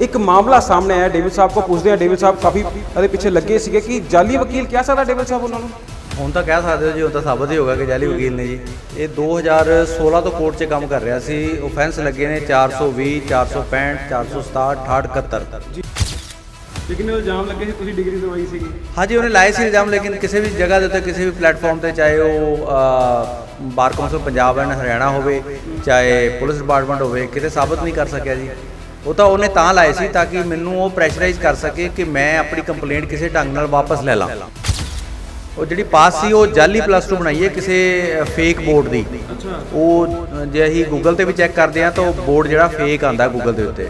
ਇੱਕ ਮਾਮਲਾ ਸਾਹਮਣੇ ਆਇਆ। ਡੇਵਿਡ ਸਾਹਿਬ ਕੋ ਪੁੱਛਦੇ ਆ। ਡੇਵਿਡ ਸਾਹਿਬ ਕਾਫੀ ਇਹਦੇ ਪਿੱਛੇ ਲੱਗੇ ਸੀਗੇ ਕਿ ਜਾਲੀ ਵਕੀਲ ਕਹਿ ਸਕਦਾ ਡੇਵਿਡ ਸਾਹਿਬ ਉਹਨਾਂ ਨੂੰ? ਹੁਣ ਤਾਂ ਕਹਿ ਸਕਦੇ ਹੋ ਜੀ ਹੁਣ ਤਾਂ ਸਾਬਤ ਹੀ ਹੋਗਾ ਕਿ ਜਾਲੀ ਵਕੀਲ ਨੇ ਜੀ। ਇਹ 2016 ਤੋਂ ਕੋਰਟ 'ਚ ਕੰਮ ਕਰ ਰਿਹਾ ਸੀ। ਆਫੈਂਸ ਲੱਗੇ ਨੇ 420 465 467 68 ਲੇਕਿਨ ਇਲਜ਼ਾਮ ਲੱਗੇ ਸੀ ਤੁਸੀਂ ਡਿਗਰੀ ਦਵਾਈ ਸੀਗੀ। ਹਾਂਜੀ ਉਹਨੇ ਲਾਏ ਸੀ ਇਲਜ਼ਾਮ ਲੇਕਿਨ ਕਿਸੇ ਵੀ ਜਗ੍ਹਾ ਦੇ ਉੱਤੇ ਕਿਸੇ ਵੀ ਪਲੇਟਫਾਰਮ ਤੇ ਚਾਹੇ ਉਹ bar council Punjab and Haryana ਹੋਵੇ ਚਾਹੇ ਪੁਲਿਸ ਡਿਪਾਰਟਮੈਂਟ ਹੋਵੇ ਕਿਤੇ ਸਾਬਤ ਨਹੀਂ ਕਰ ਸਕਿਆ ਜੀ। ਉਹ ਤਾਂ ਉਹਨੇ ਤਾਂ ਲਾਏ ਸੀ ਤਾਂ ਕਿ ਮੈਨੂੰ ਉਹ ਪ੍ਰੈਸ਼ਰਾਈਜ਼ ਕਰ ਸਕੇ ਕਿ ਮੈਂ ਆਪਣੀ ਕੰਪਲੇਂਟ ਕਿਸੇ ਢੰਗ ਨਾਲ ਵਾਪਸ ਲੈ ਲਾਂ। ਉਹ ਜਿਹੜੀ ਪਾਸ ਸੀ ਉਹ ਜਾਲੀ ਪਲੱਸ 2 ਬਣਾਈ ਹੈ ਕਿਸੇ ਫੇਕ ਬੋਰਡ ਦੀ। ਉਹ ਜੇ ਅਸੀਂ ਗੂਗਲ ਤੇ ਵੀ ਚੈੱਕ ਕਰਦੇ ਆ ਤਾਂ ਉਹ ਬੋਰਡ ਜਿਹੜਾ ਫੇਕ ਆਂਦਾ ਗੂਗਲ ਦੇ ਉੱਤੇ।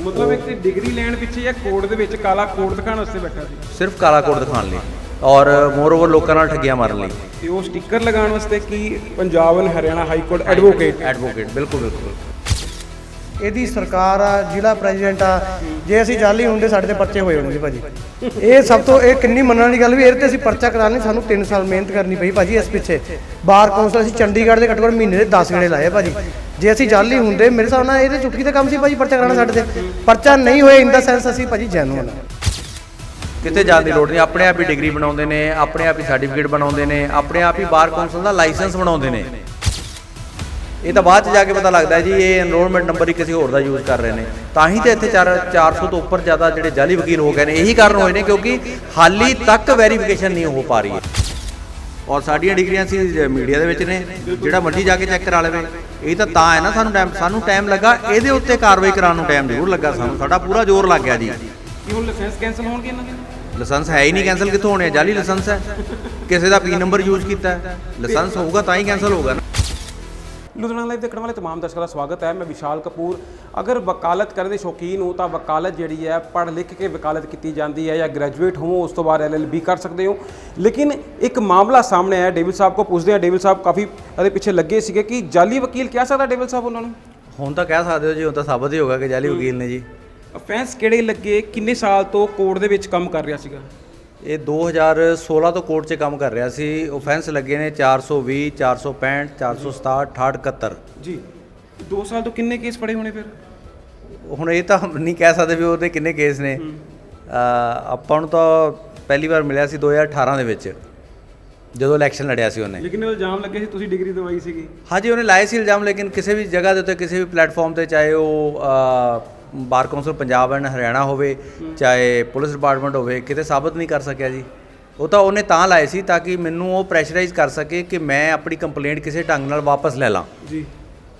ਮਤਲਬ ਇੱਕ ਡਿਗਰੀ ਲੈਣ ਪਿੱਛੇ ਜਾਂ ਕੋਡ ਦੇ ਵਿੱਚ ਕਾਲਾ ਕੋਡ ਦਿਖਾਉਣ ਵਾਸਤੇ ਬੈਠਾ ਸੀ? ਸਿਰਫ ਕਾਲਾ ਕੋਡ ਦਿਖਾਉਣ ਲਈ। ਔਰ ਮੋਰ ਓਵਰ ਲੋਕਾਂ ਨਾਲ ਠੱਗੀਆਂ ਮਾਰਨ ਲਈ। ਤੇ ਉਹ ਸਟicker ਲਗਾਉਣ ਵਾਸਤੇ ਕੀ Punjab and Haryana high court advocate advocate ਬਿਲਕੁਲ ਬਿਲਕੁਲ। ਇਹਦੀ ਸਰਕਾਰ ਆ, ਜ਼ਿਲ੍ਹਾ ਪ੍ਰੈਜ਼ੀਡੈਂਟ ਆ, ਜੇ ਅਸੀਂ ਜਾਲੀ ਹੁੰਦੇ ਸਾਡੇ ਤੇ ਪਰਚੇ ਹੋਏ ਹੋਣਗੇ ਸੀ ਭਾਜੀ। ਇਹ ਸਭ ਤੋਂ, ਇਹ ਕਿੰਨੀ ਮੰਨਣ ਵਾਲੀ ਗੱਲ ਵੀ ਇਹਦੇ ਤੇ ਅਸੀਂ ਪਰਚਾ ਕਰਾਣੇ ਸਾਨੂੰ 3 ਸਾਲ ਮਿਹਨਤ ਕਰਨੀ ਪਈ ਭਾਜੀ ਇਸ ਪਿੱਛੇ। ਬਾਰ ਕੌਂਸਲ, ਅਸੀਂ ਚੰਡੀਗੜ੍ਹ ਦੇ ਘੱਟੋ ਘੱਟ ਮਹੀਨੇ ਦੇ 10 ਗੇੜੇ ਲਾਏ ਆ ਭਾਜੀ। ਜੇ ਅਸੀਂ ਜਾਲੀ ਹੁੰਦੇ, ਮੇਰੇ ਹਿਸਾਬ ਨਾਲ ਇਹਦੇ ਚੁਟਕੀ ਦਾ ਕੰਮ ਸੀ ਭਾਜੀ ਪਰਚਾ ਕਰਾਉਣਾ ਸਾਡੇ ਤੇ। ਪਰਚਾ ਨਹੀਂ ਹੋਇਆ ਇਨ ਦਾ ਸੈਂਸ ਅਸੀਂ ਭਾਜੀ ਜੈਨੂਅਨ ਕਿਤੇ ਜਾਣ ਦੀ ਲੋੜ ਨਹੀਂ, ਆਪਣੇ ਆਪ ਹੀ ਡਿਗਰੀ ਬਣਾਉਂਦੇ ਨੇ, ਆਪਣੇ ਆਪ ਹੀ ਸਰਟੀਫਿਕੇਟ ਬਣਾਉਂਦੇ ਨੇ, ਆਪਣੇ ਆਪ ਹੀ ਬਾਰ ਕੌਂਸਲ ਦਾ ਲਾਇਸੈਂਸ ਬਣਾਉਂਦੇ ਨੇ। ਇਹ ਤਾਂ ਬਾਅਦ ਚ ਜਾ ਕੇ ਪਤਾ ਲੱਗਦਾ ਜੀ ਇਹ ਐਨਰੋਲਮੈਂਟ ਨੰਬਰ ਹੀ ਕਿਸੇ ਹੋਰ ਦਾ ਯੂਜ਼ ਕਰ ਰਹੇ ਨੇ। ਤਾਂ ਹੀ ਤੇ ਇੱਥੇ 4 400 ਤੋਂ ਉੱਪਰ ਜ਼ਿਆਦਾ ਜਿਹੜੇ ਜਾਲੀ ਵਕੀਲ ਹੋ ਗਏ ਨੇ ਇਹੀ ਕਾਰਨ ਹੋਏ ਨੇ ਕਿਉਂਕਿ ਹਾਲੀ ਤੱਕ ਵੈਰੀਫਿਕੇਸ਼ਨ ਨਹੀਂ ਹੋ ਪਾ ਰਹੀ ਹੈ। ਔਰ ਸਾਡੀਆਂ ਡਿਗਰੀਆਂ ਸੀ ਮੀਡੀਆ ਦੇ ਵਿੱਚ ਨੇ ਜਿਹੜਾ ਮਰਜ਼ੀ ਜਾ ਕੇ ਚੈੱਕ ਕਰਾ ਲਵੇ। ਇਹ ਤਾਂ ਤਾਂ ਹੈ ਨਾ ਸਾਨੂੰ ਟਾਈਮ ਸਾਨੂੰ ਟਾਈਮ ਲੱਗਾ ਇਹਦੇ ਉੱਤੇ ਕਾਰਵਾਈ ਕਰਾਉਣ ਨੂੰ ਟਾਈਮ ਜ਼ਰੂਰ ਲੱਗਾ ਸਾਨੂੰ। ਸਾਡਾ ਪੂਰਾ ਜ਼ੋਰ ਲੱਗ ਗਿਆ ਜੀ। ਕੀ ਹੁਣ ਲਾਇਸੈਂਸ ਕੈਨਸਲ ਹੋਣਗੇ ਇਹਨਾਂ ਦੇ? ਲਾਇਸੈਂਸ ਹੈ ਹੀ ਨਹੀਂ ਕੈਨਸਲ ਕਿੱਥੋਂ ਹੋਣੇ? ਜਾਲੀ ਲਾਇਸੈਂਸ ਹੈ। ਕਿਸੇ ਦਾ ਪੀ ਨੰਬਰ ਯੂਜ਼ ਕੀਤਾ ਹੈ। ਲਾਇਸੈਂਸ ਹੋਊਗਾ ਤਾਂ ਹੀ ਕੈਨਸਲ ਹੋਊਗਾ ਨਾ। ਲੁਧਿਆਣਾ ਲਾਈਵ ਦੇਖਣ ਵਾਲੇ तमाम ਦਰਸ਼ਕਾਂ ਦਾ ਸਵਾਗਤ ਹੈ ਮੈਂ ਵਿਸ਼ਾਲ ਕਪੂਰ ਅਗਰ ਵਕਾਲਤ ਕਰਨ ਦੇ ਸ਼ੌਕੀਨ ਹੋ ਤਾਂ ਵਕਾਲਤ ਜਿਹੜੀ ਹੈ ਪੜ੍ਹ ਲਿਖ ਕੇ ਵਕਾਲਤ ਕੀਤੀ ਜਾਂਦੀ ਹੈ ਜਾਂ ਗ੍ਰੈਜੂਏਟ ਹੋ ਉਸ ਤੋਂ ਬਾਅਦ ਐਲਐਲਬੀ ਕਰ ਸਕਦੇ ਹੋ ਲੇਕਿਨ ਇੱਕ ਮਾਮਲਾ ਸਾਹਮਣੇ ਆਇਆ ਡੇਵਿਡ ਸਾਹਿਬ ਕੋ ਪੁੱਛਦੇ ਆ ਡੇਵਿਡ ਸਾਹਿਬ ਕਾਫੀ ਇਹਦੇ ਪਿੱਛੇ ਲੱਗੇ ਸੀਗੇ ਕਿ ਜਾਲੀ ਵਕੀਲ ਕਹਿ ਸਕਦਾ ਡੇਵਿਡ ਸਾਹਿਬ ਉਹਨਾਂ ਨੂੰ ਹੁਣ ਤਾਂ ਕਹਿ ਸਕਦੇ ਹੋ ਜੀ ਹੁਣ ਤਾਂ ਸਾਬਤ ਹੀ ਹੋਗਾ ਕਿ ਜਾਲੀ ਵਕੀਲ ਨੇ ਜੀ ਅਫੈਂਸ ਕਿਹੜੇ ਲੱਗੇ ਕਿੰਨੇ ਸਾਲ ਤੋਂ ਕੋਰਟ ਦੇ ਵਿੱਚ ਕੰਮ ਕਰ ਰਿਹਾ ਸੀਗਾ ਇਹ 2016 ਤੋਂ ਕੋਰਟ 'ਚ ਕੰਮ ਕਰ ਰਿਹਾ ਸੀ। ਆਫੈਂਸ ਲੱਗੇ ਨੇ 420 465 467 68 ਜੀ 2 ਸਾਲ ਤੋਂ ਕਿੰਨੇ ਕੇਸ ਪੜੇ ਹੋਣੇ ਫਿਰ? ਹੁਣ ਇਹ ਤਾਂ ਨਹੀਂ ਕਹਿ ਸਕਦੇ ਵੀ ਉਹਦੇ ਕਿੰਨੇ ਕੇਸ ਨੇ। ਆਪਾਂ ਨੂੰ ਤਾਂ ਪਹਿਲੀ ਵਾਰ ਮਿਲਿਆ ਸੀ 2018 ਦੇ ਵਿੱਚ ਜਦੋਂ ਇਲੈਕਸ਼ਨ ਲੜਿਆ ਸੀ ਉਹਨੇ। ਲੇਕਿਨ ਇਲਜ਼ਾਮ ਲੱਗੇ ਸੀ ਤੁਸੀਂ ਡਿਗਰੀ ਦਵਾਈ ਸੀਗੀ। ਹਾਂਜੀ ਉਹਨੇ ਲਾਏ ਸੀ ਇਲਜ਼ਾਮ ਲੇਕਿਨ ਕਿਸੇ ਵੀ ਜਗ੍ਹਾ ਦੇ ਉੱਤੇ ਕਿਸੇ ਵੀ ਪਲੇਟਫਾਰਮ ਤੇ ਚਾਹੇ ਉਹ bar council Punjab and Haryana ਹੋਵੇ ਚਾਹੇ ਪੁਲਿਸ ਡਿਪਾਰਟਮੈਂਟ ਹੋਵੇ ਕਿਤੇ ਸਾਬਤ ਨਹੀਂ ਕਰ ਸਕਿਆ ਜੀ। ਉਹ ਤਾਂ ਉਹਨੇ ਤਾਂ ਲਾਏ ਸੀ ਤਾਂ ਕਿ ਮੈਨੂੰ ਉਹ ਪ੍ਰੈਸ਼ਰਾਈਜ਼ ਕਰ ਸਕੇ ਕਿ ਮੈਂ ਆਪਣੀ ਕੰਪਲੇਂਟ ਕਿਸੇ ਢੰਗ ਨਾਲ ਵਾਪਸ ਲੈ ਲਾਂ। ਜੀ।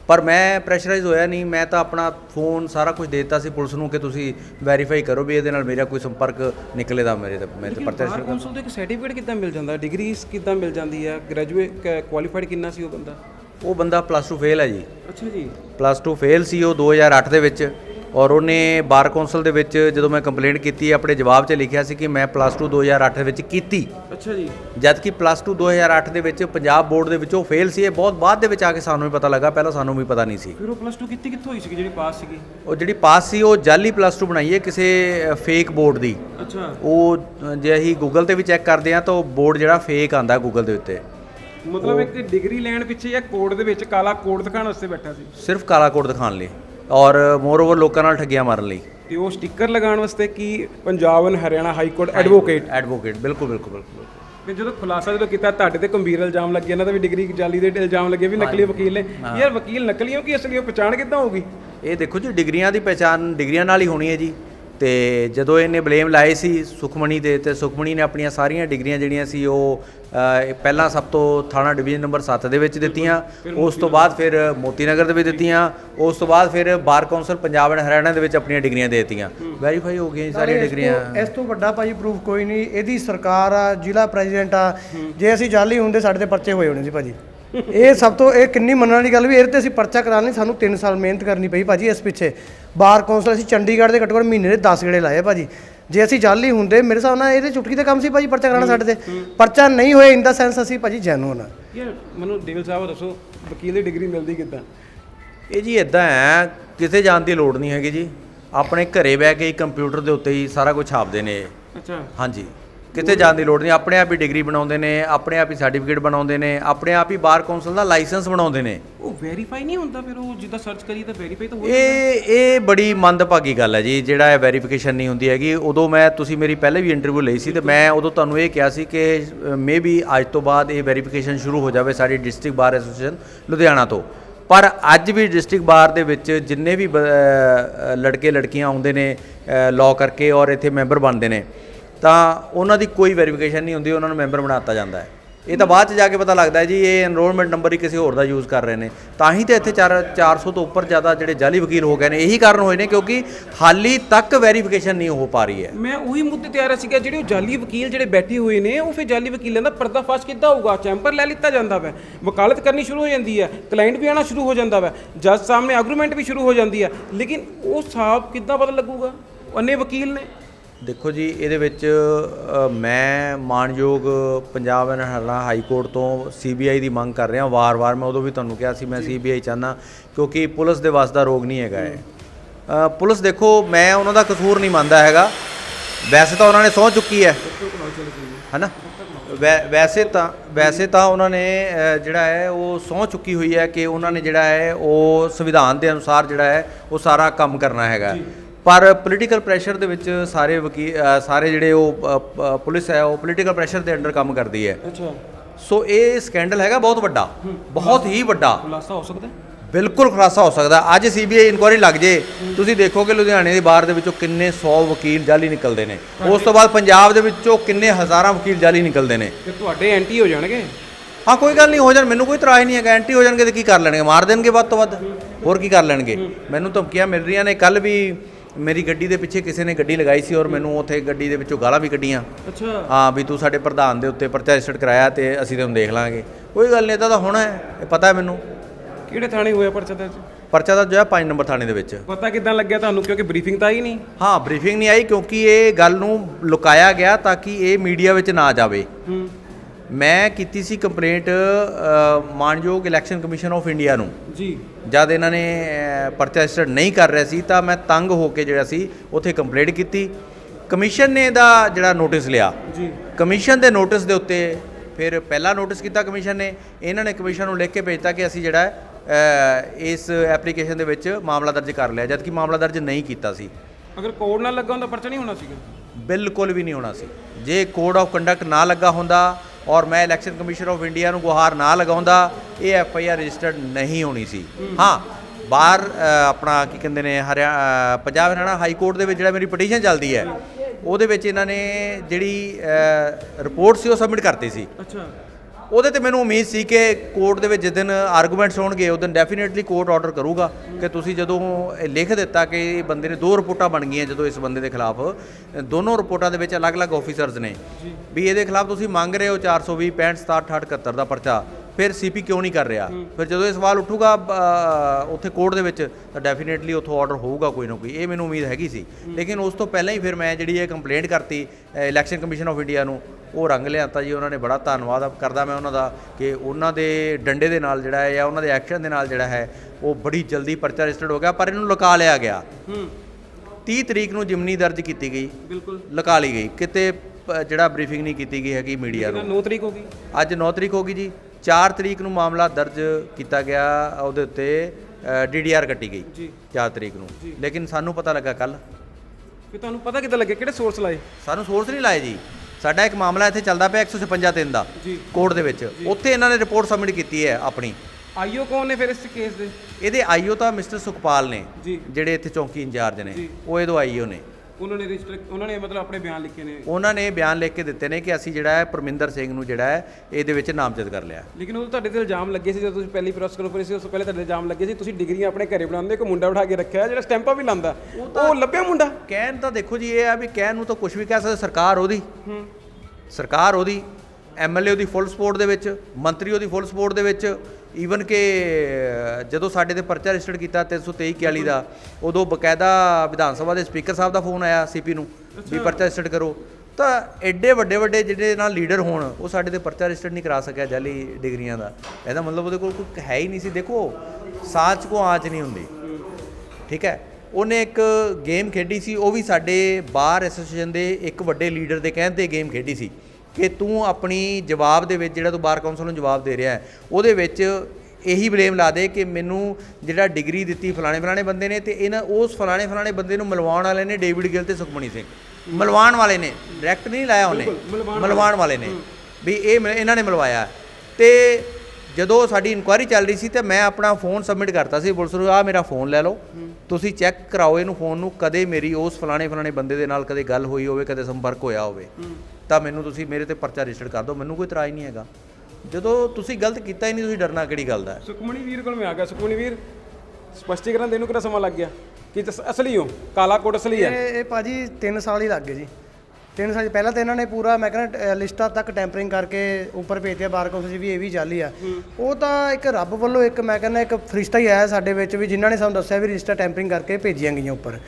ਪਰ ਮੈਂ ਪ੍ਰੈਸ਼ਰਾਈਜ਼ ਹੋਇਆ ਨਹੀਂ ਮੈਂ ਤਾਂ ਆਪਣਾ ਫੋਨ ਸਾਰਾ ਕੁਝ ਦੇ ਦਿੱਤਾ ਸੀ ਪੁਲਿਸ ਨੂੰ ਕਿ ਤੁਸੀਂ ਵੈਰੀਫਾਈ ਕਰੋ ਵੀ ਇਹਦੇ ਨਾਲ ਮੇਰਾ ਕੋਈ ਸੰਪਰਕ ਨਿਕਲੇਦਾ ਮੇਰੇ ਤੇ ਮੈਂ ਤੇ ਪਰਚਾ ਬਾਹਰ ਕੌਂਸਲ ਤੋਂ ਇੱਕ ਸਰਟੀਫਿਕੇਟ ਕਿੱਦਾਂ ਮਿਲ ਜਾਂਦਾ? ਡਿਗਰੀ ਕਿੱਦਾਂ ਮਿਲ ਜਾਂਦੀ ਹੈ? ਗ੍ਰੈਜੂਏਟ ਕੁਆਲੀਫਾਈਡ ਕਿੰਨਾ ਸੀ ਉਹ ਬੰਦਾ? ਉਹ ਬੰਦਾ ਪਲੱਸ 2 ਫੇਲ ਹੈ ਜੀ। ਅੱਛਾ ਜੀ। ਪਲੱਸ 2 ਫੇਲ ਸੀ ਉਹ 2008 ਦੇ ਵਿੱਚ। ਔਰ ਉਹਨੇ ਬਾਰ ਕੌਂਸਲ ਦੇ ਵਿੱਚ ਜਦੋਂ ਮੈਂ ਕੰਪਲੇਂਟ ਕੀਤੀ ਆਪਣੇ ਜਵਾਬ 'ਚ ਲਿਖਿਆ ਸੀ ਕਿ ਮੈਂ ਪਲੱਸ 2 2008 ਦੇ ਵਿੱਚ ਕੀਤੀ। ਅੱਛਾ ਜੀ। ਜਦ ਕਿ ਪਲੱਸ 2 2008 ਦੇ ਵਿੱਚ ਪੰਜਾਬ ਬੋਰਡ ਦੇ ਵਿੱਚੋਂ ਫੇਲ ਸੀ ਇਹ ਬਹੁਤ ਬਾਅਦ ਦੇ ਵਿੱਚ ਆ ਕੇ ਸਾਨੂੰ ਵੀ ਪਤਾ ਲੱਗਾ ਪਹਿਲਾਂ ਸਾਨੂੰ ਵੀ ਪਤਾ ਨਹੀਂ ਸੀ। ਫਿਰ ਉਹ ਪਲੱਸ 2 ਕੀਤੀ ਕਿੱਥੋਂ ਹੋਈ ਸੀ ਜਿਹੜੀ ਪਾਸ ਸੀਗੀ? ਉਹ ਜਿਹੜੀ ਪਾਸ ਸੀ ਉਹ ਜਾਲੀ ਪਲੱਸ 2 ਬਣਾਈ ਹੈ ਕਿਸੇ ਫੇਕ ਬੋਰਡ ਦੀ। ਅੱਛਾ। ਉਹ ਜੇ ਅਸੀਂ ਗੂਗਲ ਤੇ ਵੀ ਚੈੱਕ ਕਰਦੇ ਆ ਤਾਂ ਉਹ ਬੋਰਡ ਜਿਹੜਾ ਫੇਕ ਆਂਦਾ ਗੂਗਲ ਦੇ ਉੱਤੇ। ਮਤਲਬ ਇੱਕ ਡਿਗਰੀ ਲੈਣ ਪਿੱਛੇ ਜਾਂ ਕੋਡ ਦੇ ਵਿੱਚ ਕਾਲਾ ਕੋਡ ਦਿਖਾਉਣ ਵਾਸਤੇ ਬੈਠਾ ਸੀ? ਸਿਰਫ ਕਾਲਾ ਕੋਡ ਦਿਖਾਉਣ ਲਈ। ਔਰ ਮੋਰ ਓਵਰ ਲੋਕਾਂ ਨਾਲ ਠੱਗੀਆਂ ਮਾਰਨ ਲਈ। ਤੇ ਉਹ ਸਟicker ਲਗਾਉਣ ਵਾਸਤੇ ਕੀ Punjab and Haryana high court advocate advocate ਬਿਲਕੁਲ ਬਿਲਕੁਲ ਬਿਲਕੁਲ। ਤੇ ਜਦੋਂ ਖੁਲਾਸਾ ਜਦੋਂ ਕੀਤਾ ਤੁਹਾਡੇ ਤੇ ਗੰਭੀਰ ਇਲਜ਼ਾਮ ਲੱਗੇ ਇਹਨਾਂ ਦਾ ਵੀ ਡਿਗਰੀ ਜਾਲੀ ਦੇ ਇਲਜ਼ਾਮ ਲੱਗੇ ਵੀ ਨਕਲੀ ਵਕੀਲ ਨੇ। ਯਾਰ ਵਕੀਲ ਨਕਲੀ ਹੋ ਕਿ ਅਸਲੀ ਹੋ ਪਛਾਣ ਕਿੱਦਾਂ ਹੋਊਗੀ? ਇਹ ਦੇਖੋ ਜੀ ਡਿਗਰੀਆਂ ਦੀ ਪਛਾਣ ਡਿਗਰੀਆਂ ਨਾਲ ਹੀ ਹੋਣੀ ਹੈ ਜੀ। ਤੇ ਜਦੋਂ ਇਹਨੇ ਬਲੇਮ ਲਾਏ ਸੀ ਸੁਖਮਣੀ ਦੇ ਤੇ ਸੁਖਮਣੀ ਨੇ ਆਪਣੀਆਂ ਸਾਰੀਆਂ ਡਿਗਰੀਆਂ ਜਿਹੜੀਆਂ ਸੀ ਉਹ ਪਹਿਲਾਂ ਸਭ ਤੋਂ ਥਾਣਾ ਡਿਵੀਜ਼ਨ ਨੰਬਰ 7 ਦੇ ਵਿੱਚ ਦਿੱਤੀਆਂ ਉਸ ਤੋਂ ਬਾਅਦ ਫਿਰ ਮੋਤੀ ਨਗਰ ਦੇ ਵਿੱਚ ਦਿੱਤੀਆਂ ਉਸ ਤੋਂ ਬਾਅਦ ਫਿਰ bar council Punjab and Haryana ਦੇ ਵਿੱਚ ਆਪਣੀਆਂ ਡਿਗਰੀਆਂ ਦੇ ਦਿੱਤੀਆਂ। ਵੈਰੀਫਾਈ ਹੋ ਗਈਆਂ ਸਾਰੀਆਂ ਡਿਗਰੀਆਂ। ਇਸ ਤੋਂ ਵੱਡਾ ਭਾਜੀ ਪ੍ਰੂਫ ਕੋਈ ਨਹੀਂ ਇਹਦੀ ਸਰਕਾਰ ਆ ਜ਼ਿਲ੍ਹਾ ਪ੍ਰੈਜ਼ੀਡੈਂਟ ਆ। ਜੇ ਅਸੀਂ ਜਾਲੀ ਹੁੰਦੇ ਸਾਡੇ ਤੇ ਪਰਚੇ ਹੋਏ ਹੋਣੇ ਸੀ ਭਾਜੀ। ਇਹ ਸਭ ਤੋਂ ਇਹ ਕਿੰਨੀ ਮੰਨਣ ਵਾਲੀ ਗੱਲ ਵੀ ਇਹਦੇ ਤੇ ਅਸੀਂ ਪਰਚਾ ਕਰਾਣੇ ਸਾਨੂੰ 3 ਸਾਲ ਮਿਹਨਤ ਕਰਨੀ ਪਈ ਭਾਜੀ ਇਸ ਪਿੱਛੇ। ਬਾਰ ਕੌਂਸਲ ਅਸੀਂ ਚੰਡੀਗੜ੍ਹ ਦੇ ਘੱਟੋ ਘੱਟ ਮਹੀਨੇ ਦੇ 10 ਗੇੜੇ ਲਾਏ ਭਾਜੀ। ਜੇ ਅਸੀਂ ਜਾਲੀ ਹੁੰਦੇ ਮੇਰੇ ਹਿਸਾਬ ਨਾਲ ਇਹਦੇ ਚੁਟਕੀ ਦਾ ਕੰਮ ਸੀ ਭਾਜੀ ਪਰਚਾ ਕਰਾਉਣਾ ਸਾਡੇ ਤੇ। ਪਰਚਾ ਨਹੀਂ ਹੋਏ ਇਨ ਦਾ ਸੈਂਸ ਅਸੀਂ ਭਾਜੀ ਜੈਨੂਅਨ ਆ। ਯਾਰ ਮੈਨੂੰ ਡੇਵਲ ਸਾਹਿਬ ਦੱਸੋ ਵਕੀਲ ਦੀ ਡਿਗਰੀ ਮਿਲਦੀ ਕਿੱਦਾਂ? ਇਹ ਜੀ ਇਦਾਂ ਹੈ ਕਿਤੇ ਜਾਣ ਦੀ ਲੋੜ ਨਹੀਂ ਹੈਗੀ ਜੀ। ਆਪਣੇ ਘਰੇ ਬਹਿ ਕੇ ਹੀ ਕੰਪਿਊਟਰ ਦੇ ਉੱਤੇ ਹੀ ਸਾਰਾ ਕੁਝ ਛਾਪਦੇ ਨੇ। ਅੱਛਾ। ਹਾਂਜੀ। ਕਿਤੇ ਜਾਣ ਦੀ ਲੋੜ ਨਹੀਂ ਆਪਣੇ ਆਪ ਹੀ ਡਿਗਰੀ ਬਣਾਉਂਦੇ ਨੇ ਆਪਣੇ ਆਪ ਹੀ ਸਰਟੀਫਿਕੇਟ ਬਣਾਉਂਦੇ ਨੇ ਆਪਣੇ ਆਪ ਹੀ ਬਾਰ ਕੌਂਸਲ ਦਾ ਲਾਇਸੈਂਸ ਬਣਾਉਂਦੇ ਨੇ। ਉਹ ਵੈਰੀਫਾਈ ਨਹੀਂ ਹੁੰਦਾ ਫਿਰ ਉਹ ਜਿੱਦਾਂ ਸਰਚ ਕਰੀ ਤਾਂ ਵੈਰੀਫਾਈ ਤਾਂ ਹੋ ਇਹ ਇਹ ਬੜੀ ਮੰਦਭਾਗੀ ਗੱਲ ਹੈ ਜੀ ਜਿਹੜਾ ਇਹ ਵੈਰੀਫਿਕੇਸ਼ਨ ਨਹੀਂ ਹੁੰਦੀ ਹੈਗੀ। ਉਦੋਂ ਮੈਂ ਤੁਸੀਂ ਮੇਰੀ ਪਹਿਲੇ ਵੀ ਇੰਟਰਵਿਊ ਲਈ ਸੀ ਤੇ ਮੈਂ ਉਦੋਂ ਤੁਹਾਨੂੰ ਇਹ ਕਿਹਾ ਸੀ ਕਿ ਮੇ ਬੀ ਅੱਜ ਤੋਂ ਬਾਅਦ ਇਹ ਵੈਰੀਫਿਕੇਸ਼ਨ ਸ਼ੁਰੂ ਹੋ ਜਾਵੇ ਸਾਡੀ ਡਿਸਟ੍ਰਿਕਟ ਬਾਰ ਐਸੋਸੀਏਸ਼ਨ ਲੁਧਿਆਣਾ ਤੋਂ। ਪਰ ਅੱਜ ਵੀ ਡਿਸਟ੍ਰਿਕਟ ਬਾਰ ਦੇ ਵਿੱਚ ਜਿੰਨੇ ਵੀ ਲੜਕੇ ਲੜਕੀਆਂ ਆਉਂਦੇ ਨੇ ਲਾਅ ਕਰਕੇ ਔਰ ਇੱਥੇ ਮੈਂਬਰ ਬਣਦੇ ਨੇ ਤਾਂ ਉਹਨਾਂ ਦੀ ਕੋਈ ਵੈਰੀਫਿਕੇਸ਼ਨ ਨਹੀਂ ਹੁੰਦੀ, ਉਹਨਾਂ ਨੂੰ ਮੈਂਬਰ ਬਣਾਤਾ ਜਾਂਦਾ ਹੈ। ਇਹ ਤਾਂ ਬਾਅਦ ਚ ਜਾ ਕੇ ਪਤਾ ਲੱਗਦਾ ਜੀ, ਇਹ ਐਨਰੋਲਮੈਂਟ ਨੰਬਰ ਹੀ ਕਿਸੇ ਹੋਰ ਦਾ ਯੂਜ਼ ਕਰ ਰਹੇ ਨੇ। ਤਾਂ ਹੀ ਤਾਂ ਇੱਥੇ 4 400 ਤੋਂ ਉੱਪਰ ਜ਼ਿਆਦਾ ਜਿਹੜੇ ਜਾਲੀ ਵਕੀਲ ਹੋ ਗਏ ਨੇ, ਇਹੀ ਕਾਰਨ ਹੋਏ ਨੇ ਕਿਉਂਕਿ ਹਾਲੀ ਤੱਕ ਵੈਰੀਫਿਕੇਸ਼ਨ ਨਹੀਂ ਹੋ ਪਾ ਰਹੀ ਹੈ। ਮੈਂ ਉਹੀ ਮੁੱਦੇ ਤੇ ਆ ਰਿਹਾ ਸੀਗਾ, ਜਿਹੜੇ ਉਹ ਜਾਲੀ ਵਕੀਲ ਜਿਹੜੇ ਬੈਠੇ ਹੋਏ ਨੇ, ਉਹ ਫਿਰ ਜਾਲੀ ਵਕੀਲਾਂ ਦਾ ਪਰਦਾਫਾਸ਼ ਕਿੱਦਾਂ ਹੋਊਗਾ? ਚੈਂਪਰ ਲੈ ਲਿੱਤਾ ਜਾਂਦਾ ਵੈ। ਵਕਾਲਤ ਕਰਨੀ ਸ਼ੁਰੂ ਹੋ ਜਾਂਦੀ ਹੈ ਕਲਾਇੰਟ ਵੀ ਆਣਾ ਸ਼ੁਰੂ ਹੋ ਜਾਂਦਾ ਵੈ। ਜੱਜ ਸਾਹਮਣੇ ਆਰਗੂਮੈਂਟ ਵੀ ਸ਼ੁਰੂ ਹੋ ਜਾਂਦੀ ਹੈ। ਲੇਕਿਨ ਉਹ ਸਾਹਬ ਕਿੱਦਾਂ ਪਤਾ ਲੱਗੂਗਾ? ਅੰਨੇ ਵਕੀਲ ਨੇ। ਦੇਖੋ ਜੀ ਇਹਦੇ ਵਿੱਚ ਮੈਂ ਮਾਨਯੋਗ Punjab and Haryana high court ਤੋਂ ਸੀਬੀਆਈ ਦੀ ਮੰਗ ਕਰ ਰਿਹਾ ਵਾਰ-ਵਾਰ ਮੈਂ ਉਦੋਂ ਵੀ ਤੁਹਾਨੂੰ ਕਿਹਾ ਸੀ ਮੈਂ ਸੀਬੀਆਈ ਚਾਹਨਾ ਕਿਉਂਕਿ ਪੁਲਿਸ ਦੇ ਵੱਸ ਦਾ ਰੋਗ ਨਹੀਂ ਹੈਗਾ ਇਹ। ਪੁਲਿਸ ਦੇਖੋ ਮੈਂ ਉਹਨਾਂ ਦਾ ਕਸੂਰ ਨਹੀਂ ਮੰਨਦਾ ਹੈਗਾ। ਵੈਸੇ ਤਾਂ ਉਹਨਾਂ ਨੇ ਸਹੁੰ ਚੁੱਕੀ ਹੈ। ਹੈਨਾ? ਵੈਸੇ ਤਾਂ ਵੈਸੇ ਤਾਂ ਉਹਨਾਂ ਨੇ ਜਿਹੜਾ ਹੈ ਉਹ ਸਹੁੰ ਚੁੱਕੀ ਹੋਈ ਹੈ ਕਿ ਉਹਨਾਂ ਨੇ ਜਿਹੜਾ ਹੈ ਉਹ ਸੰਵਿਧਾਨ ਦੇ ਅਨੁਸਾਰ ਜਿਹੜਾ ਹੈ ਉਹ ਸਾਰਾ ਕੰਮ ਕਰਨਾ ਹੈਗਾ। ਪਰ ਪੋਲੀਟੀਕਲ ਪ੍ਰੈਸ਼ਰ ਦੇ ਵਿੱਚ ਸਾਰੇ ਵਕੀਲ ਅ, ਸਾਰੇ ਜਿਹੜੇ ਉਹ ਪੁਲਿਸ ਹੈ ਉਹ ਪੋਲੀਟੀਕਲ ਪ੍ਰੈਸ਼ਰ ਦੇ ਅੰਡਰ ਕੰਮ ਕਰਦੀ ਹੈ। ਅੱਛਾ। ਸੋ ਇਹ ਸਕੈਂਡਲ ਹੈਗਾ ਬਹੁਤ ਵੱਡਾ। ਬਹੁਤ ਹੀ ਵੱਡਾ। ਖੁਲਾਸਾ ਹੋ ਸਕਦਾ? ਬਿਲਕੁਲ ਖੁਲਾਸਾ ਹੋ ਸਕਦਾ। ਅੱਜ ਸੀਬੀਆਈ ਇਨਕੁਆਇਰੀ ਲੱਗ ਜੇ। ਤੁਸੀਂ ਦੇਖੋਗੇ ਲੁਧਿਆਣੇ ਦੇ ਬਾਹਰ ਦੇ ਵਿੱਚੋਂ ਕਿੰਨੇ 100 ਵਕੀਲ ਜਾਲੀ ਨਿਕਲਦੇ ਨੇ। ਉਸ ਤੋਂ ਬਾਅਦ ਪੰਜਾਬ ਦੇ ਵਿੱਚੋਂ ਕਿੰਨੇ ਹਜ਼ਾਰਾਂ ਵਕੀਲ ਜਾਲੀ ਨਿਕਲਦੇ ਨੇ। ਫਿਰ ਤੁਹਾਡੇ ਐਂਟੀ ਹੋ ਜਾਣਗੇ? ਹਾਂ ਕੋਈ ਗੱਲ ਨਹੀਂ ਹੋ ਜਾਣ। ਮੈਨੂੰ ਕੋਈ ਇਤਰਾਜ਼ ਨਹੀਂ ਹੈਗਾ। ਐਂਟੀ ਹੋ ਜਾਣਗੇ ਤੇ ਕੀ ਕਰ ਲੈਣਗੇ? ਮਾਰ ਦੇਣਗੇ ਵੱਧ ਤੋਂ ਵੱਧ? ਹੋਰ ਕੀ ਕਰ ਲੈਣਗੇ? ਮੈਨੂੰ ਧਮਕੀਆਂ ਮਿਲ ਰਹੀਆਂ ਨੇ। ਕੱਲ ਵੀ ਮੇਰੀ ਗੱਡੀ ਦੇ ਪਿੱਛੇ ਕਿਸੇ ਨੇ ਗੱਡੀ ਲਗਾਈ ਸੀ ਔਰ ਮੈਨੂੰ ਉੱਥੇ ਗੱਡੀ ਦੇ ਵਿੱਚੋਂ ਗਾਲਾਂ ਵੀ ਕੱਢੀਆਂ। ਅੱਛਾ। ਹਾਂ ਵੀ ਤੂੰ ਸਾਡੇ ਪ੍ਰਧਾਨ ਦੇ ਉੱਤੇ ਪਰਚਾ ਰਜਿਸਟਰ ਕਰਾਇਆ ਤੇ ਅਸੀਂ ਤੈਨੂੰ ਦੇਖ ਲਾਂਗੇ। ਕੋਈ ਗੱਲ ਨਹੀਂ ਇਦਾਂ ਤਾਂ ਹੋਣਾ ਹੈ ਇਹ ਪਤਾ ਹੈ ਮੈਨੂੰ। ਕਿਹੜੇ ਥਾਣੇ ਹੋਇਆ ਪਰਚਾ ਦਰਜ? ਪਰਚਾ ਤਾਂ ਜੋ ਹੈ 5 ਨੰਬਰ ਥਾਣੇ ਦੇ ਵਿੱਚ। ਪਤਾ ਕਿਦਾਂ ਲੱਗਿਆ ਤੁਹਾਨੂੰ? ਕਿਉਂਕਿ ਬਰੀਫਿੰਗ ਤਾਂ ਆਈ ਨਹੀਂ। ਹਾਂ ਬਰੀਫਿੰਗ ਨਹੀਂ ਆਈ ਕਿਉਂਕਿ ਇਹ ਗੱਲ ਨੂੰ ਲੁਕਾਇਆ ਗਿਆ ਤਾਂ ਕਿ ਇਹ ਮੀਡੀਆ ਵਿੱਚ ਨਾ ਜਾਵੇ। ਹੂੰ। ਮੈਂ ਕੀਤੀ ਸੀ ਕੰਪਲੇਂਟ ਮਾਨਯੋਗ ਇਲੈਕਸ਼ਨ ਕਮਿਸ਼ਨ ਆਫ ਇੰਡੀਆ ਨੂੰ। ਜੀ। ਜਦ ਇਹਨਾਂ ਨੇ ਪਰਚਾ ਰਜਿਸਟਰ ਨਹੀਂ ਕਰ ਰਿਹਾ ਸੀ ਤਾਂ ਮੈਂ ਤੰਗ ਹੋ ਕੇ ਜਿਹੜਾ ਸੀ ਉੱਥੇ ਕੰਪਲੇਂਟ ਕੀਤੀ। ਕਮਿਸ਼ਨ ਨੇ ਇਹਦਾ ਜਿਹੜਾ ਨੋਟਿਸ ਲਿਆ। ਜੀ। ਕਮਿਸ਼ਨ ਦੇ ਨੋਟਿਸ ਦੇ ਉੱਤੇ ਫਿਰ ਪਹਿਲਾ ਨੋਟਿਸ ਕੀਤਾ ਕਮਿਸ਼ਨ ਨੇ। ਇਹਨਾਂ ਨੇ ਕਮਿਸ਼ਨ ਨੂੰ ਲਿਖ ਕੇ ਭੇਜਤਾ ਕਿ ਅਸੀਂ ਜਿਹੜਾ ਇਸ ਐਪਲੀਕੇਸ਼ਨ ਦੇ ਵਿੱਚ ਮਾਮਲਾ ਦਰਜ ਕਰ ਲਿਆ ਜਦ ਕਿ ਮਾਮਲਾ ਦਰਜ ਨਹੀਂ ਕੀਤਾ ਸੀ। ਅਗਰ ਕੋਡ ਨਾਲ ਲੱਗਾ ਹੁੰਦਾ ਪਰਚਾ ਨਹੀਂ ਹੋਣਾ ਸੀਗਾ? ਬਿਲਕੁਲ ਵੀ ਨਹੀਂ ਹੋਣਾ ਸੀ। ਜੇ ਕੋਡ ਆਫ ਕੰਡਕਟ ਨਾ ਲੱਗਾ ਹੁੰਦਾ ਔਰ ਮੈਂ ਇਲੈਕਸ਼ਨ ਕਮਿਸ਼ਨ ਆਫ ਇੰਡੀਆ ਨੂੰ ਗੁਹਾਰ ਨਾ ਲਗਾਉਂਦਾ ਇਹ ਐਫ ਆਈ ਆਰ ਰਜਿਸਟਰਡ ਨਹੀਂ ਹੋਣੀ ਸੀ। ਹਾਂ। ਬਾਹਰ ਆਪਣਾ ਕੀ ਕਹਿੰਦੇ ਨੇ ਹਰਿਆ ਪੰਜਾਬ ਹਰਿਆਣਾ ਹਾਈ ਕੋਰਟ ਦੇ ਵਿੱਚ ਜਿਹੜਾ ਮੇਰੀ ਪਟੀਸ਼ਨ ਚੱਲਦੀ ਹੈ ਉਹਦੇ ਵਿੱਚ ਇਹਨਾਂ ਨੇ ਜਿਹੜੀ ਰਿਪੋਰਟ ਸੀ ਉਹ ਸਬਮਿਟ ਕਰਤੀ ਸੀ। ਅੱਛਾ। ਉਹਦੇ ਤੇ ਮੈਨੂੰ ਉਮੀਦ ਸੀ ਕਿ ਕੋਰਟ ਦੇ ਵਿੱਚ ਜਿਸ ਦਿਨ ਆਰਗੂਮੈਂਟਸ ਹੋਣਗੇ ਉਸ ਦਿਨ ਡੈਫੀਨੇਟਲੀ ਕੋਰਟ ਆਰਡਰ ਕਰੂਗਾ ਕਿ ਤੁਸੀਂ ਜਦੋਂ ਇਹ ਲਿਖ ਦਿੱਤਾ ਕਿ ਇਹ ਬੰਦੇ ਨੇ ਦੋ ਰਿਪੋਰਟਾਂ ਬਣ ਗਈਆਂ ਜਦੋਂ ਇਸ ਬੰਦੇ ਦੇ ਖਿਲਾਫ ਦੋਨੋਂ ਰਿਪੋਰਟਾਂ ਦੇ ਵਿੱਚ ਅਲੱਗ-ਅਲੱਗ ਆਫੀਸਰਸ ਨੇ। ਵੀ ਇਹਦੇ ਖਿਲਾਫ ਤੁਸੀਂ ਮੰਗ ਰਹੇ ਹੋ 420 65 67 68 71 ਦਾ ਪਰਚਾ। ਫਿਰ ਸੀਪੀ ਕਿਉਂ ਨਹੀਂ ਕਰ ਰਿਹਾ? ਫਿਰ ਜਦੋਂ ਇਹ ਸਵਾਲ ਉੱਠੂਗਾ ਉੱਥੇ ਕੋਰਟ ਦੇ ਵਿੱਚ ਤਾਂ ਡੈਫੀਨੇਟਲੀ ਉੱਥੋਂ ਆਰਡਰ ਹੋਊਗਾ ਕੋਈ ਨਾ ਕੋਈ। ਇਹ ਮੈਨੂੰ ਉਮੀਦ ਹੈਗੀ ਸੀ। ਲੇਕਿਨ ਉਸ ਤੋਂ ਪਹਿਲਾਂ ਹੀ ਫਿਰ ਮੈਂ ਜਿਹੜੀ ਇਹ ਕੰਪਲੇਂਟ ਕਰਤੀ ਇਲੈਕਸ਼ਨ ਕਮਿਸ਼ਨ ਆਫ ਇੰਡੀਆ ਨੂੰ ਉਹ ਰੰਗ ਲਿਆਤਾ ਜੀ ਉਹਨਾਂ ਨੇ ਬੜਾ ਧੰਨਵਾਦ ਕਰਦਾ ਮੈਂ ਉਹਨਾਂ ਦਾ ਕਿ ਉਹਨਾਂ ਦੇ ਡੰਡੇ ਦੇ ਨਾਲ ਜਿਹੜਾ ਹੈ ਜਾਂ ਉਹਨਾਂ ਦੇ ਐਕਸ਼ਨ ਦੇ ਨਾਲ ਜਿਹੜਾ ਹੈ ਉਹ ਬੜੀ ਜਲਦੀ ਪਰਚਾ ਰਜਿਸਟਰਡ ਹੋ ਗਿਆ ਪਰ ਇਹਨੂੰ ਲੁਕਾ ਲਿਆ ਗਿਆ। ਹੂੰ। 30 ਤਰੀਕ ਨੂੰ ਜਿਮਨੀ ਦਰਜ ਕੀਤੀ ਗਈ। ਬਿਲਕੁਲ। ਲੁਕਾ ਲਈ ਗਈ। ਕਿਤੇ ਜਿਹੜਾ ਬਰੀਫਿੰਗ ਨਹੀਂ ਕੀਤੀ ਗਈ ਹੈਗੀ ਮੀਡੀਆ ਨੂੰ। 9 ਤਰੀਕ ਹੋ ਗਈ। ਅੱਜ 9 ਤਰੀਕ ਹੋ ਗਈ ਜੀ। 4 ਤਰੀਕ ਨੂੰ ਮਾਮਲਾ ਦਰਜ ਕੀਤਾ ਗਿਆ ਉਹਦੇ ਉੱਤੇ ਡੀਡੀਆਰ ਕੱਟੀ ਗਈ ਜੀ। 4 ਤਰੀਕ ਨੂੰ। ਲੇਕਿਨ ਸਾਨੂੰ ਪਤਾ ਲੱਗਾ ਕੱਲ ਫਿਰ ਤੁਹਾਨੂੰ ਪਤਾ ਕਿੱਦਾਂ ਲੱਗਿਆ ਕਿਹੜੇ ਸੋਰਸ ਲਾਏ? ਸਾਨੂੰ ਸੋਰਸ ਨਹੀਂ ਲਾਏ ਜੀ। ਸਾਡਾ ਇੱਕ ਮਾਮਲਾ ਇੱਥੇ ਚੱਲਦਾ ਪਿਆ 156 ਤਿੰਨ ਦਾ ਜੀ। ਕੋਰਟ ਦੇ ਵਿੱਚ। ਉੱਥੇ ਇਹਨਾਂ ਨੇ ਰਿਪੋਰਟ ਸਬਮਿਟ ਕੀਤੀ ਹੈ ਆਪਣੀ। ਆਈਓ ਕੌਣ ਨੇ ਫਿਰ ਇਸ ਕੇਸ ਦੇ? ਇਹਦੇ ਆਈਓ ਤਾਂ ਮਿਸਟਰ ਸੁਖਪਾਲ ਨੇ ਜਿਹੜੇ ਇੱਥੇ ਚੌਂਕੀ ਇੰਚਾਰਜ ਨੇ। ਉਹ ਇਹਦੋਂ ਆਈਓ ਨੇ। ਉਹਨਾਂ ਨੇ ਰਜਿਸਟਰ ਉਹਨਾਂ ਨੇ ਮਤਲਬ ਆਪਣੇ ਬਿਆਨ ਲਿਖੇ ਨੇ। ਉਹਨਾਂ ਨੇ ਬਿਆਨ ਲਿਖ ਕੇ ਦਿੱਤੇ ਨੇ ਕਿ ਅਸੀਂ ਜਿਹੜਾ ਹੈ ਪਰਮਿੰਦਰ ਸਿੰਘ ਨੂੰ ਜਿਹੜਾ ਹੈ ਇਹਦੇ ਵਿੱਚ ਨਾਮਜ਼ਦ ਕਰ ਲਿਆ। ਲੇਕਿਨ ਉਹ ਤੁਹਾਡੇ ਤੇ ਇਲਜ਼ਾਮ ਲੱਗੇ ਸੀ ਜਦੋਂ ਤੁਸੀਂ ਪਹਿਲੀ ਪ੍ਰੈਸ ਕਾਨਫਰੰਸ ਸੀ ਉਸ ਤੋਂ ਪਹਿਲੇ ਤੁਹਾਡੇ ਇਲਜ਼ਾਮ ਲੱਗੇ ਸੀ ਤੁਸੀਂ ਡਿਗਰੀਆਂ ਆਪਣੇ ਘਰੇ ਬਣਾਉਂਦੇ ਇੱਕ ਮੁੰਡਾ ਬਿਠਾ ਕੇ ਰੱਖਿਆ ਜਿਹੜਾ ਸਟੈਂਪਾਂ ਵੀ ਲਾਉਂਦਾ। ਉਹ ਲੱਭਿਆ ਮੁੰਡਾ? ਕਹਿਣ ਤਾਂ ਦੇਖੋ ਜੀ ਇਹ ਆ ਵੀ ਕਹਿਣ ਨੂੰ ਤਾਂ ਕੁਝ ਵੀ ਕਹਿ ਸਕਦੇ ਸਰਕਾਰ ਉਹਦੀ। ਹੂੰ। ਸਰਕਾਰ ਉਹਦੀ। ਐਮਐਲਏ ਉਹਦੀ ਫੁੱਲ ਸਪੋਰਟ ਦੇ ਵਿੱਚ ਮੰਤਰੀ ਉਹਦੀ ਫੁੱਲ ਸਪੋਰਟ ਦੇ ਵਿੱਚ ਈਵਨ ਕਿ ਜਦੋਂ ਸਾਡੇ ਤੇ ਪਰਚਾ ਰਜਿਸਟਰਡ ਕੀਤਾ 323 41 ਦਾ ਉਦੋਂ ਬਕਾਇਦਾ ਵਿਧਾਨ ਸਭਾ ਦੇ ਸਪੀਕਰ ਸਾਹਿਬ ਦਾ ਫੋਨ ਆਇਆ ਸੀਪੀ ਨੂੰ ਵੀ ਪਰਚਾ ਰਜਿਸਟਰਡ ਕਰੋ। ਤਾਂ ਐਡੇ ਵੱਡੇ ਵੱਡੇ ਜਿਹੜੇ ਨਾਲ ਲੀਡਰ ਹੋਣ ਉਹ ਸਾਡੇ ਤੇ ਪਰਚਾ ਰਜਿਸਟਰਡ ਨਹੀਂ ਕਰਾ ਸਕਿਆ ਜਾਲੀ ਡਿਗਰੀਆਂ ਦਾ। ਇਹਦਾ ਮਤਲਬ ਉਹਦੇ ਕੋਲ ਕੋਈ ਹੈ ਹੀ ਨਹੀਂ ਸੀ। ਦੇਖੋ ਸਾਚ ਕੋ ਆਂਚ ਨਹੀਂ ਹੁੰਦੀ। ਠੀਕ ਹੈ? ਉਹਨੇ ਇੱਕ ਗੇਮ ਖੇਡੀ ਸੀ ਉਹ ਵੀ ਸਾਡੇ ਬਾਰ ਐਸੋਸੀਏਸ਼ਨ ਦੇ ਇੱਕ ਵੱਡੇ ਲੀਡਰ ਦੇ ਕਹਿਣ ਤੇ ਗੇਮ ਖੇਡੀ ਸੀ। ਕਿ ਤੂੰ ਆਪਣੀ ਜਵਾਬ ਦੇ ਵਿੱਚ ਜਿਹੜਾ ਤੂੰ ਬਾਰ ਕੌਂਸਲ ਨੂੰ ਜਵਾਬ ਦੇ ਰਿਹਾ ਹੈ ਉਹਦੇ ਵਿੱਚ ਇਹੀ ਬਲੇਮ ਲਾ ਦੇ ਕਿ ਮੈਨੂੰ ਜਿਹੜਾ ਡਿਗਰੀ ਦਿੱਤੀ ਫਲਾਣੇ ਫਲਾਣੇ ਬੰਦੇ ਨੇ ਤੇ ਇਹਨਾਂ ਉਸ ਫਲਾਣੇ ਫਲਾਣੇ ਬੰਦੇ ਨੂੰ ਮਿਲਵਾਉਣ ਵਾਲੇ ਨੇ ਡੇਵਿਡ ਗਿਲ ਤੇ ਸੁਖਮਣੀ ਸਿੰਘ। ਮਿਲਵਾਉਣ ਵਾਲੇ ਨੇ ਡਾਇਰੈਕਟ ਨਹੀਂ ਲਾਇਆ ਉਹਨੇ ਮਿਲਵਾਉਣ ਵਾਲੇ ਨੇ। ਵੀ ਇਹ ਇਹਨਾਂ ਨੇ ਮਿਲਵਾਇਆ। ਤੇ ਜਦੋਂ ਸਾਡੀ ਇਨਕੁਆਇਰੀ ਚੱਲ ਰਹੀ ਸੀ ਤੇ ਮੈਂ ਆਪਣਾ ਫੋਨ ਸਬਮਿਟ ਕਰਤਾ ਸੀ ਪੁਲਿਸ ਨੂੰ ਆ ਮੇਰਾ ਫੋਨ ਲੈ ਲਓ। ਤੁਸੀਂ ਚੈੱਕ ਕਰਾਓ ਇਹਨੂੰ ਫੋਨ ਨੂੰ ਕਦੇ ਮੇਰੀ ਉਸ ਫਲਾਣੇ ਫਲਾਣੇ ਬੰਦੇ ਦੇ ਨਾਲ ਕਦੇ ਗੱਲ ਹੋਈ ਹੋਵੇ ਕਦੇ ਸੰਪਰਕ ਹੋਇਆ ਹੋਵੇ। ਤਾਂ ਮੈਨੂੰ ਤੁਸੀਂ ਮੇਰੇ ਤੇ ਪਰਚਾ ਰਜਿਸਟਰ ਕਰ ਦਿਓ ਮੈਨੂੰ ਕੋਈ ਇਤਰਾਜ਼ ਨਹੀਂ ਹੈਗਾ। ਜਦੋਂ ਤੁਸੀਂ ਗਲਤ ਕੀਤਾ ਹੀ ਨਹੀਂ ਤੁਸੀਂ ਡਰਨਾ ਕਿਹੜੀ ਗੱਲ ਦਾ ਹੈ? ਸੁਖਮਣੀ ਵੀਰ ਕੋਲ ਮੈਂ ਆ ਗਿਆ ਸੁਖਮਣੀ ਵੀਰ। ਸਪਸ਼ਟੀਕਰਨ ਦੇਣ ਨੂੰ ਕਿੰਨਾ ਸਮਾਂ ਲੱਗ ਗਿਆ? ਕਿ ਤੁਸੀਂ ਅਸਲੀ ਹੋ ਕਾਲਾ ਕੋਟ ਅਸਲੀ ਹੈ। ਇਹ ਇਹ ਭਾਜੀ 3 ਸਾਲ ਹੀ ਲੱਗ ਗਏ ਜੀ। 3 ਸਾਲ ਪਹਿਲਾਂ ਤਾਂ ਇਹਨਾਂ ਨੇ ਪੂਰਾ ਮੈਂ ਕਹਿੰਦਾ ਲਿਸਟਾਂ ਤੱਕ ਟੈਂਪਰਿੰਗ ਕਰਕੇ ਉੱਪਰ ਭੇਜਿਆ ਬਾਰ ਕੌਂਸਲ 'ਚ ਵੀ ਇਹ ਵੀ ਜਾਲੀ ਆ। ਉਹ ਤਾਂ ਇੱਕ ਰੱਬ ਵੱਲੋਂ ਇੱਕ ਮੈਂ ਕਹਿੰਦਾ ਇੱਕ ਫਰਿਸ਼ਤਾ ਹੀ ਆਇਆ ਸਾਡੇ ਵਿੱਚ ਵੀ ਜਿਨ੍ਹਾਂ ਨੇ ਸਾਨੂੰ ਦੱਸਿਆ ਵੀ ਲਿਸਟਾਂ ਟੈਂਪਰਿੰਗ ਕਰਕੇ ਭੇਜੀਆਂ ਗਈਆਂ ਉੱਪਰ।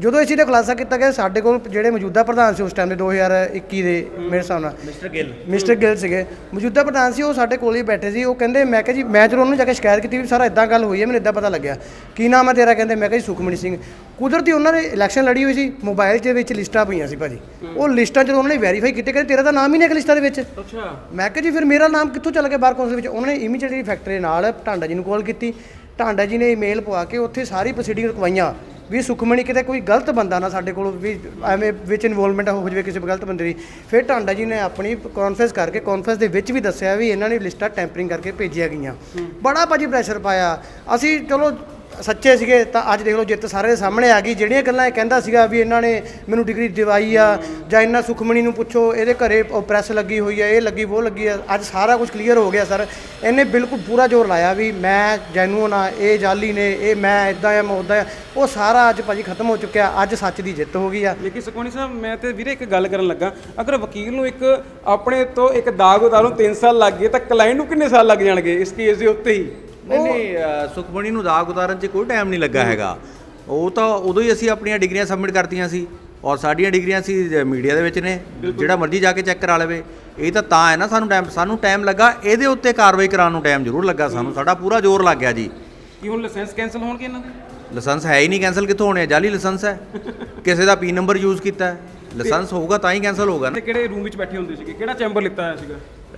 ਜਦੋਂ ਇਸ ਚੀਜ਼ ਦਾ ਖੁਲਾਸਾ ਕੀਤਾ ਗਿਆ ਸਾਡੇ ਕੋਲ ਜਿਹੜੇ ਮੌਜੂਦਾ ਪ੍ਰਧਾਨ ਸੀ ਉਸ ਟਾਈਮ ਦੇ 2021 ਦੇ ਮੇਰੇ ਹਿਸਾਬ ਨਾਲ। ਮਿਸਟਰ ਗਿੱਲ। ਮਿਸਟਰ ਗਿੱਲ ਸੀਗੇ। ਮੌਜੂਦਾ ਪ੍ਰਧਾਨ ਸੀ ਉਹ ਸਾਡੇ ਕੋਲ ਹੀ ਬੈਠੇ ਸੀ। ਉਹ ਕਹਿੰਦੇ ਮੈਂ ਕਿਹਾ ਜੀ ਮੈਂ ਜਦੋਂ ਉਹਨੂੰ ਜਾ ਕੇ ਸ਼ਿਕਾਇਤ ਕੀਤੀ ਵੀ ਸਾਰਾ ਇਦਾਂ ਗੱਲ ਹੋਈ ਹੈ ਮੈਨੂੰ ਇਦਾਂ ਪਤਾ ਲੱਗਿਆ। ਕੀ ਨਾਮ ਹੈ ਤੇਰਾ? ਕਹਿੰਦੇ ਮੈਂ ਕਿਹਾ ਜੀ ਸੁਖਮਣੀ ਸਿੰਘ। ਕੁਦਰਤੀ ਉਹਨਾਂ ਨੇ ਇਲੈਕਸ਼ਨ ਲੜੀ ਹੋਈ ਸੀ ਮੋਬਾਈਲ ਦੇ ਵਿੱਚ ਲਿਸਟਾਂ ਪਈਆਂ ਸੀ ਭਾਜੀ। ਉਹ ਲਿਸਟਾਂ ਜਦੋਂ ਉਹਨਾਂ ਨੇ ਵੈਰੀਫਾਈ ਕੀਤੇ ਕਹਿੰਦੇ ਤੇਰਾ ਤਾਂ ਨਾਮ ਹੀ ਨਹੀਂ ਹੈ ਲਿਸਟਾਂ ਦੇ ਵਿੱਚ। ਅੱਛਾ। ਮੈਂ ਕਿਹਾ ਜੀ ਫਿਰ ਮੇਰਾ ਨਾਮ ਕਿੱਥੋਂ ਚੱਲ ਗਿਆ ਬਾਰ ਕੌਂਸਲ ਵਿੱਚ? ਉਹਨਾਂ ਨੇ ਇਮੀਡੀਏਟਲੀ ਫੈਕਟਰੀ ਨਾਲ ਟਾਂਡਾ ਜੀ ਨੂੰ ਕਾਲ ਕੀਤੀ। ਟਾਂਡਾ ਜੀ ਨੇ ਈਮੇਲ ਪਵਾ ਕੇ ਉੱਥੇ ਸਾਰੀ ਪ੍ਰੋਸੀਡਿੰਗ ਰਕਵਾਈਆਂ ਵੀ ਸੁਖਮਣੀ ਕਿਤੇ ਕੋਈ ਗਲਤ ਬੰਦਾ ਨਾ ਸਾਡੇ ਕੋਲ ਵੀ ਐਵੇਂ ਵਿੱਚ ਇਨਵੋਲਵਮੈਂਟ ਹੋ ਜਾਵੇ ਕਿਸੇ ਗਲਤ ਬੰਦੇ ਦੀ। ਫਿਰ ਟਾਂਡਾ ਜੀ ਨੇ ਆਪਣੀ ਕਾਨਫਰੰਸ ਕਰਕੇ ਕਾਨਫਰੰਸ ਦੇ ਵਿੱਚ ਵੀ ਦੱਸਿਆ ਵੀ ਇਹਨਾਂ ਨੇ ਲਿਸਟਾਂ ਟੈਂਪਰਿੰਗ ਕਰਕੇ ਭੇਜੀਆਂ ਗਈਆਂ। ਬੜਾ ਭਾਜੀ ਪ੍ਰੈਸ਼ਰ ਪਾਇਆ। ਅਸੀਂ ਚਲੋ ਸੱਚੇ ਸੀਗੇ, ਤਾਂ ਅੱਜ ਦੇਖ ਲਓ ਜਿੱਤ ਸਾਰੇ ਦੇ ਸਾਹਮਣੇ ਆ ਗਈ। ਜਿਹੜੀਆਂ ਗੱਲਾਂ ਇਹ ਕਹਿੰਦਾ ਸੀਗਾ ਵੀ ਇਹਨਾਂ ਨੇ ਮੈਨੂੰ ਡਿਗਰੀ ਦਿਵਾਈ ਆ, ਜਾਂ ਇਹਨਾਂ ਸੁਖਮਣੀ ਨੂੰ ਪੁੱਛੋ, ਇਹਦੇ ਘਰੇ ਪ੍ਰੈਸ ਲੱਗੀ ਹੋਈ ਆ, ਇਹ ਲੱਗੀ, ਉਹ ਲੱਗੀ ਆ, ਅੱਜ ਸਾਰਾ ਕੁਝ ਕਲੀਅਰ ਹੋ ਗਿਆ, ਸਰ। ਇਹਨੇ ਬਿਲਕੁਲ ਪੂਰਾ ਜ਼ੋਰ ਲਾਇਆ ਵੀ ਮੈਂ ਜੈਨੂਨ ਆ, ਇਹ ਜਾਲੀ ਨੇ, ਇਹ ਮੈਂ ਇਦਾਂ ਆ, ਮੈਂ ਉਦਾਂ ਆ। ਉਹ ਸਾਰਾ ਅੱਜ ਭਾਜੀ ਖਤਮ ਹੋ ਚੁੱਕਿਆ, ਅੱਜ ਸੱਚ ਦੀ ਜਿੱਤ ਹੋ ਗਈ ਆ। ਲੇਕਿਨ ਸੁਖਮਣੀ ਸਾਹਿਬ, ਮੈਂ ਤੇ ਵੀਰੇ ਇੱਕ ਗੱਲ ਕਰਨ ਲੱਗਾ, ਅਗਰ ਵਕੀਲ ਨੂੰ ਇੱਕ ਆਪਣੇ ਤੋਂ ਇੱਕ ਦਾਗ ਉਤਾਰਨ 3 ਸਾਲ ਲੱਗ ਗਏ, ਤਾਂ ਕਲਾਇੰਟ ਨੂੰ ਕਿੰਨੇ ਸਾਲ ਲੱਗ ਜਾਣਗੇ ਇਸ ਕੇਸ ਦੇ ਉੱਤੇ ਹੀ? ਨਹੀਂ ਨਹੀਂ ਅ, ਸੁਖਮਣੀ ਨੂੰ ਦਾਗ ਉਤਾਰਨ 'ਚ ਕੋਈ ਟਾਈਮ ਨਹੀਂ ਲੱਗਾ ਹੈਗਾ। ਉਹ ਤਾਂ ਉਦੋਂ ਹੀ ਅਸੀਂ ਆਪਣੀਆਂ ਡਿਗਰੀਆਂ ਸਬਮਿਟ ਕਰਤੀਆਂ ਸੀ ਔਰ ਸਾਡੀਆਂ ਡਿਗਰੀਆਂ ਸੀ ਮੀਡੀਆ ਦੇ ਵਿੱਚ ਨੇ ਜਿਹੜਾ ਮਰਜ਼ੀ ਜਾ ਕੇ ਚੈੱਕ ਕਰਾ ਲਵੇ। ਇਹ ਤਾਂ ਤਾਂ ਹੈ ਨਾ ਸਾਨੂੰ ਟਾਈਮ ਸਾਨੂੰ ਟਾਈਮ ਲੱਗਾ ਇਹਦੇ ਉੱਤੇ ਕਾਰਵਾਈ ਕਰਾਉਣ ਨੂੰ ਟਾਈਮ ਜ਼ਰੂਰ ਲੱਗਾ ਸਾਨੂੰ। ਸਾਡਾ ਪੂਰਾ ਜ਼ੋਰ ਲੱਗ ਗਿਆ ਜੀ। ਕੀ ਹੁਣ ਲਾਇਸੈਂਸ ਕੈਨਸਲ ਹੋਣਗੇ ਇਹਨਾਂ ਦੇ? ਲਾਇਸੈਂਸ ਹੈ ਹੀ ਨਹੀਂ ਕੈਨਸਲ ਕਿੱਥੋਂ ਹੋਣੇ ਆ? ਜਾਲੀ ਲਾਇਸੈਂਸ ਹੈ। ਕਿਸੇ ਦਾ ਪੀ ਨੰਬਰ ਯੂਜ਼ ਕੀਤਾ ਹੈ। ਲਾਇਸੈਂਸ ਹੋਊਗਾ ਤਾਂ ਹੀ ਕੈਨਸਲ ਹੋਊਗਾ ਨਾ। ਤੇ ਕਿਹੜੇ ਰੂਮ ਵਿੱਚ ਬੈਠੇ ਹੁੰਦੇ ਸੀਗੇ? ਕਿਹੜਾ ਚੈਂਬਰ ਲਿੱਤਾ ਹੋਇਆ ਸੀਗਾ?